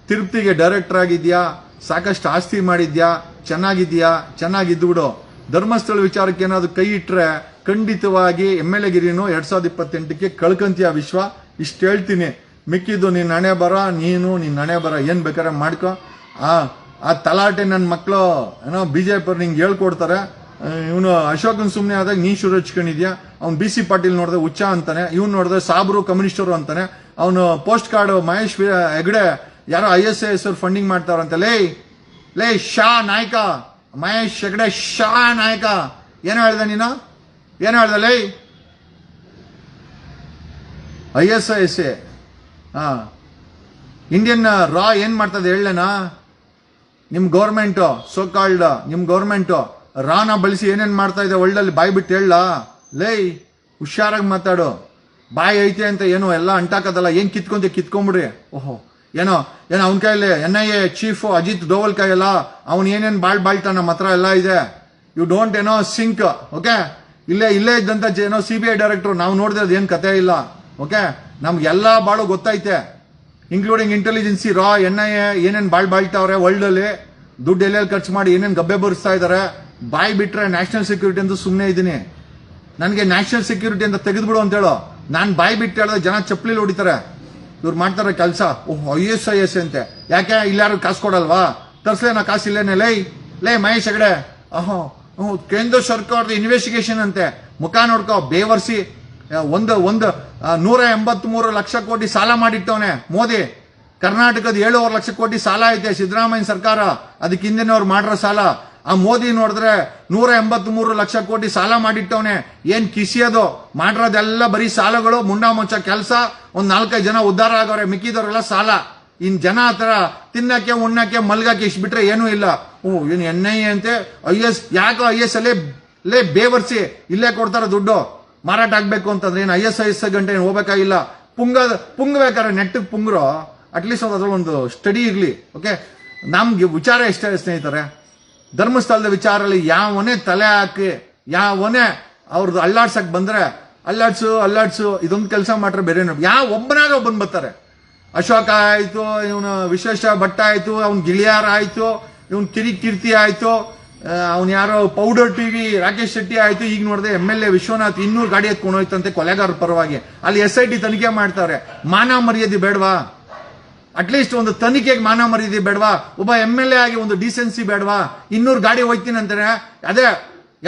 ತಿರುಪ್ತಿಗೆ ಡೈರೆಕ್ಟರ್ ಆಗಿದ್ಯಾ? ಸಾಕಷ್ಟು ಆಸ್ತಿ ಮಾಡಿದ್ಯಾ? ಚೆನ್ನಾಗಿದ್ಯಾ? ಚೆನ್ನಾಗಿದ್ದು ಬಿಡು. ಧರ್ಮಸ್ಥಳ ವಿಚಾರಕ್ಕೆ ಏನಾದ್ರು ಕೈ ಇಟ್ಟರೆ ಖಂಡಿತವಾಗಿ ಎಂ ಎಲ್ ಎ ಗಿರಿನೂ ಎರಡು ಸಾವಿರದ ಇಪ್ಪತ್ತೆಂಟಕ್ಕೆ ಕಳ್ಕಂತೀಯ ವಿಶ್ವ. ಇಷ್ಟು ಹೇಳ್ತೀನಿ. ಮಿಕ್ಕಿದ್ದು ನಿನ್ನ ಹಣೆ ಬರ, ನೀನು ನಿನ್ನ ಹಣೆ ಬರ. ಏನು ಬೇಕಾದ್ರೆ ಮಾಡ್ಕೊ. ಆ ಆ ತಲಾಟೆ ನನ್ನ ಮಕ್ಕಳು ಏನೋ ಬಿಜೆಪಿ ನಿಂಗೆ ಹೇಳ್ಕೊಡ್ತಾರೆ. ಇವನು ಅಶೋಕನ್ ಸುಮ್ಮನೆ ಆದಾಗ, ನೀ ಶುರು ಹಚ್ಕೊಂಡಿದ್ಯಾ ಅವ್ನು ಬಿ ಸಿ ಪಾಟೀಲ್ ನೋಡಿದ್ರೆ ಹುಚ್ಚ ಅಂತಾನೆ, ಇವ್ನು ನೋಡಿದ್ರೆ ಸಾಬ್ರು ಕಮ್ಯುನಿಸ್ಟರು ಅಂತಾನೆ, ಅವನು ಪೋಸ್ಟ್ ಕಾರ್ಡ್ ಮಹೇಶ್ ಹೆಗಡೆ, ಯಾರೋ I S I S funding ಮಾಡ್ತಾರಂತೆ ಲೇ ಲೇ, ಶಾ ನಾಯಕ, ಮಹೇಶ್ ಹೆಗಡೆ, ಶಾ ನಾಯಕ, ಏನು ಹೇಳ್ದೆ ನೀನು? ಏನು ಹೇಳ್ದೆ, ಲೇ? ಐ ಎಸ್ ಐ ಎಸ್ ಎ, ಹಾ. ಇಂಡಿಯನ್ ರಾ ಏನು ಮಾಡ್ತದೆ ಹೇಳಲೇನಾ? ನಿಮ್ಮ ಗೌರ್ಮೆಂಟು ಸೋ ಕಾಲ್ಡ್ ನಿಮ್ಮ ಗೌರ್ಮೆಂಟ್. ರಾನ ಬಳಸಿ ಏನೇನು ಮಾಡ್ತಾ ಇದೆ ಒಳ್ಳಲ್ಲಿ ಬಾಯಿ ಬಿಟ್ಟು ಹೇಳ. ಲೇ, ಹುಷಾರಾಗಿ ಮಾತಾಡು. ಬಾಯಿ ಐತೆ ಅಂತ ಏನು ಎಲ್ಲ ಅಂಟಾಕದಲ್ಲ, ಏನು ಕಿತ್ಕೊಂತ ಕಿತ್ಕೊಂಬಿಡ್ರಿ. ಓಹೋ, ಏನೋ ಏನೋ ಅವನ ಕೈಯಲ್ಲಿ N I A chief Ajit Doval ಕೈಯಲ್ಲ, ಅವನು ಏನೇನ್ ಬಾಳ್ ಬಾಳ್ತಾನ, ನಮ್ಮ ಹತ್ರ ಎಲ್ಲ ಇದೆ. ಯು ಡೋಂಟ್, ಏನೋ, ಸಿಂಕ್, ಓಕೆ? ಇಲ್ಲೇ ಇಲ್ಲೇ ಇದ್ದಂಥ ಏನೋ ಸಿ ಬಿ ಐ ಡೈರೆಕ್ಟರ್, ನಾವು ನೋಡಿದ್ರೆ ಏನು ಕತೆ ಇಲ್ಲ, ಓಕೆ? ನಮ್ಗೆಲ್ಲ ಬಾಳು ಗೊತ್ತೈತೆ. ಇನ್ಕ್ಲೂಡಿಂಗ್ ಇಂಟೆಲಿಜೆನ್ಸಿ ರಾ ಎನ್ ಐ ಎ, ಏನೇನ್ ಬಾಳ್ ಬಾಳ್ತಾವ್ರೆ ವರ್ಲ್ಡಲ್ಲಿ ದುಡ್ಡು ಎಲ್ಲೆಲ್ಲಿ ಖರ್ಚು ಮಾಡಿ, ಏನೇನು ಗಬ್ಬೆ ಬರಿಸ್ತಾ ಇದಾರೆ ಬಾಯ್ ಬಿಟ್ರೆ ನ್ಯಾಷನಲ್ ಸೆಕ್ಯೂರಿಟಿ ಅಂತ ಸುಮ್ಮನೆ ಇದ್ದೀನಿ ನನಗೆ ನ್ಯಾಷನಲ್ ಸೆಕ್ಯೂರಿಟಿ ಅಂತ ತೆಗೆದುಬಿಡು ಅಂತ ಹೇಳೋ. ನಾನು ಬಾಯಿ ಬಿಟ್ಟು ಹೇಳಿದ್ರೆ ಜನ ಚಪ್ಪಲಿ ಹೊಡಿತಾರೆ. ಇವ್ರು ಮಾಡ್ತಾರೆ ಕೆಲಸ. ಓಹ್ ಐ ಎಸ್ ಐ ಎಸ್ ಅಂತೆ. ಯಾಕೆ? ಇಲ್ಲಾರು ಕಾಸು ಕೊಡಲ್ವಾ? ತರ್ಸ್ಲೇ ನಾ ಕಾಸು ಇಲ್ಲೇನೆ? ಲೈ, ಲೇ ಮಹೇಶ್ ಹೆಗಡೆ. ಅಹೋ ಹ್ಞೂ ಕೇಂದ್ರ ಸರ್ಕಾರದ ಇನ್ವೆಸ್ಟಿಗೇಷನ್ ಅಂತೆ. ಮುಖ ನೋಡ್ಕೋ, ಬೇವರ್ಸಿ ಒಂದು ಒಂದು ನೂರ ಎಂಬತ್ತ್ ಮೂರು ಲಕ್ಷ ಕೋಟಿ ಸಾಲ ಮಾಡಿಟ್ಟವನೆ ಮೋದಿ. ಕರ್ನಾಟಕದ ಏಳುವರೆ ಲಕ್ಷ ಕೋಟಿ ಸಾಲ ಐತೆ ಸಿದ್ದರಾಮಯ್ಯ ಸರ್ಕಾರ. ಅದಕ್ಕೆ ಹಿಂದಿನವ್ರು ಮಾಡಿರೋ ಸಾಲ. ಆ ಮೋದಿ ನೋಡಿದ್ರೆ ನೂರ ಎಂಬತ್ಮೂರು ಲಕ್ಷ ಕೋಟಿ ಸಾಲ ಮಾಡಿಟ್ಟವನೆ. ಏನ್ ಕಿಸಿಯೋದು ಮಾಡಿರೋದೆಲ್ಲ ಬರೀ ಸಾಲಗಳು, ಮುಂಡಾ ಮುಂಚ ಕೆಲಸ, ಒಂದ್ ನಾಲ್ಕೈದು ಜನ ಉದ್ಧಾರ ಆಗೋರೆ ಮಿಕ್ಕಿದವರೆಲ್ಲ ಸಾಲ. ಇನ್ ಜನ ಹತ್ರ ತಿನ್ನಕ್ಕೆ, ಉಣ್ಣಕ್ಕೆ, ಮಲ್ಗಕ್ಕೆ ಇಷ್ಟು ಬಿಟ್ರೆ ಏನೂ ಇಲ್ಲ. ಓ ಏನು ಎನ್ ಐ ಅಂತೆ. ಐ ಎಸ್, ಯಾಕೋ ಐ ಎಸ್ ಅಲ್ಲೇ, ಲೇ ಬೇವರ್ಸಿ, ಇಲ್ಲೇ ಕೊಡ್ತಾರ ದುಡ್ಡು. ಮಾರಾಟ ಆಗ್ಬೇಕು ಅಂತಂದ್ರೆ ಏನು ಐ ಎಸ್ ಐ ಎಸ್ ಗಂಟೆ ಹೋಗ್ಬೇಕಾಗಿಲ್ಲ. ಪುಂಗ ಪುಂಗ್ಬೇಕಾದ್ರೆ ನೆಟ್ಟಿಗೆ ಪುಂಗ್ರೋ? ಅಟ್ಲೀಸ್ಟ್ ಅದ್ರ ಒಂದು ಸ್ಟಡಿ ಇರಲಿ ಓಕೆ ನಮ್ಗೆ ವಿಚಾರ ಎಷ್ಟೇ ಸ್ನೇಹಿತರೆ ಧರ್ಮಸ್ಥಳದ ವಿಚಾರಲ್ಲಿ ಯಾವನೇ ತಲೆ ಹಾಕಿ, ಯಾವನೇ ಅವ್ರದ್ದು ಅಲ್ಲಾಡ್ಸಕ್ ಬಂದ್ರೆ, ಅಲ್ಲಾಡ್ಸು ಅಲ್ಲಾಡ್ಸು, ಇದೊಂದು ಕೆಲಸ ಮಾಡ್ರೆ ಬೇರೆ ಯಾವ ಒಬ್ಬನಾಗ ಒಬ್ಬನ್ ಬರ್ತಾರೆ. ಅಶೋಕ ಆಯಿತು, ಇವನು ವಿಶೇಷ ಭಟ್ಟ ಆಯಿತು, ಅವ್ನ ಗಿಳಿಯಾರ ಆಯಿತು, ಇವನ್ ಕಿರಿ ಕೀರ್ತಿ ಆಯ್ತು ಅವ್ನು ಯಾರೋ powder T V Rakesh Shetty ಆಯಿತು, ಈಗ ನೋಡಿದ್ರೆ ಎಂ ಎಲ್ ಎ ವಿಶ್ವನಾಥ್ ಇನ್ನೂರು ಗಾಡಿ ಎತ್ಕೊಂಡು ಹೋಯ್ತಂತೆ ಕೊಲೆಗಾರರ ಪರವಾಗಿ. ಅಲ್ಲಿ ಎಸ್ ಐ ಟಿ ತನಿಖೆ ಮಾಡ್ತಾರೆ ಮಾನ ಮರ್ಯಾದೆ ಬೇಡವಾ? ಅಟ್ಲೀಸ್ಟ್ ಒಂದು ತನಿಖೆಗೆ ಮಾನ ಮರ್ಯಾದೆ ಬೇಡವಾ? ಒಬ್ಬ ಎಂ ಎಲ್ ಎ ಆಗಿ ಒಂದು ಡಿಸೆನ್ಸಿ ಬೇಡವಾ? ಇನ್ನೂರು ಗಾಡಿ ಹೋಯ್ತೀನಿ ಅಂತಾರೆ. ಅದೇ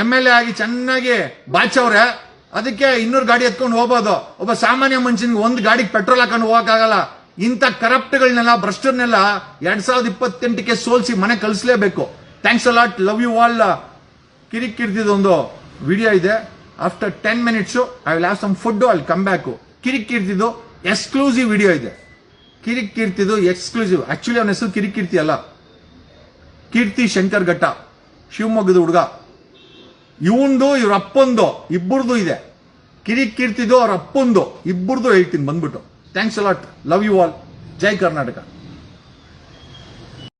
ಎಂ ಎಲ್ ಎ ಆಗಿ ಚೆನ್ನಾಗಿ ಬಾಚವ್ರೆ ಅದಕ್ಕೆ ಇನ್ನೂರು ಗಾಡಿ ಎತ್ಕೊಂಡು ಹೋಗ್ಬೋದು. ಒಬ್ಬ ಸಾಮಾನ್ಯ ಮನುಷ್ಯನಿಗೆ ಒಂದು ಗಾಡಿಗೆ ಪೆಟ್ರೋಲ್ ಹಾಕೊಂಡು ಹೋಗಕ್ಕಾಗಲ್ಲ. ಇಂಥ ಕರಪ್ಟ್ಗಳನ್ನೆಲ್ಲ ಭ್ರಷ್ಟರನ್ನೆಲ್ಲ ಎರಡ್ ಸಾವಿರದ ಇಪ್ಪತ್ತೆಂಟಕ್ಕೆ ಸೋಲ್ಸಿ ಮನೆ ಕಳಿಸ್ಲೇಬೇಕು. Thanks a lot love you all ಕಿರ್ತಿದೊಂದು video ಇದೆ. After ten minutes I will have some food ಅಲ್ಲಿ ಕಮ್ ಬ್ಯಾಕು ಕಿರಿಕ್ ಕೀರ್ತಿದ್ದು ಎಕ್ಸ್ಕ್ಲೂಸಿವ್ ವಿಡಿಯೋ ಇದೆ. ಕಿರಿಕ್ ಕೀರ್ತಿದು ಎಕ್ಸ್ಕ್ಲೂಸಿವ್ ಆಕ್ಚುಲಿ ಅವನ ಹೆಸರು ಕಿರಿಕ್ ಕೀರ್ತಿ ಅಲ್ಲ. ಕೀರ್ತಿ ಶಂಕರ್ ಘಟ್ಟ, ಶಿವಮೊಗ್ಗದ ಹುಡುಗ. ಇವನ್ದು, ಇವ್ರ ಅಪ್ಪಂದು, ಇಬ್ಬರದು ಇದೆ. ಕಿರಿಕ್ ಕೀರ್ತಿದು ಅವ್ರ ಅಪ್ಪಂದು. ಇಬ್ಬರದು ಹೇಳ್ತೀನಿ, ಬಂದ್ಬಿಟ್ಟು. Thanks a lot love you all Jai Karnataka.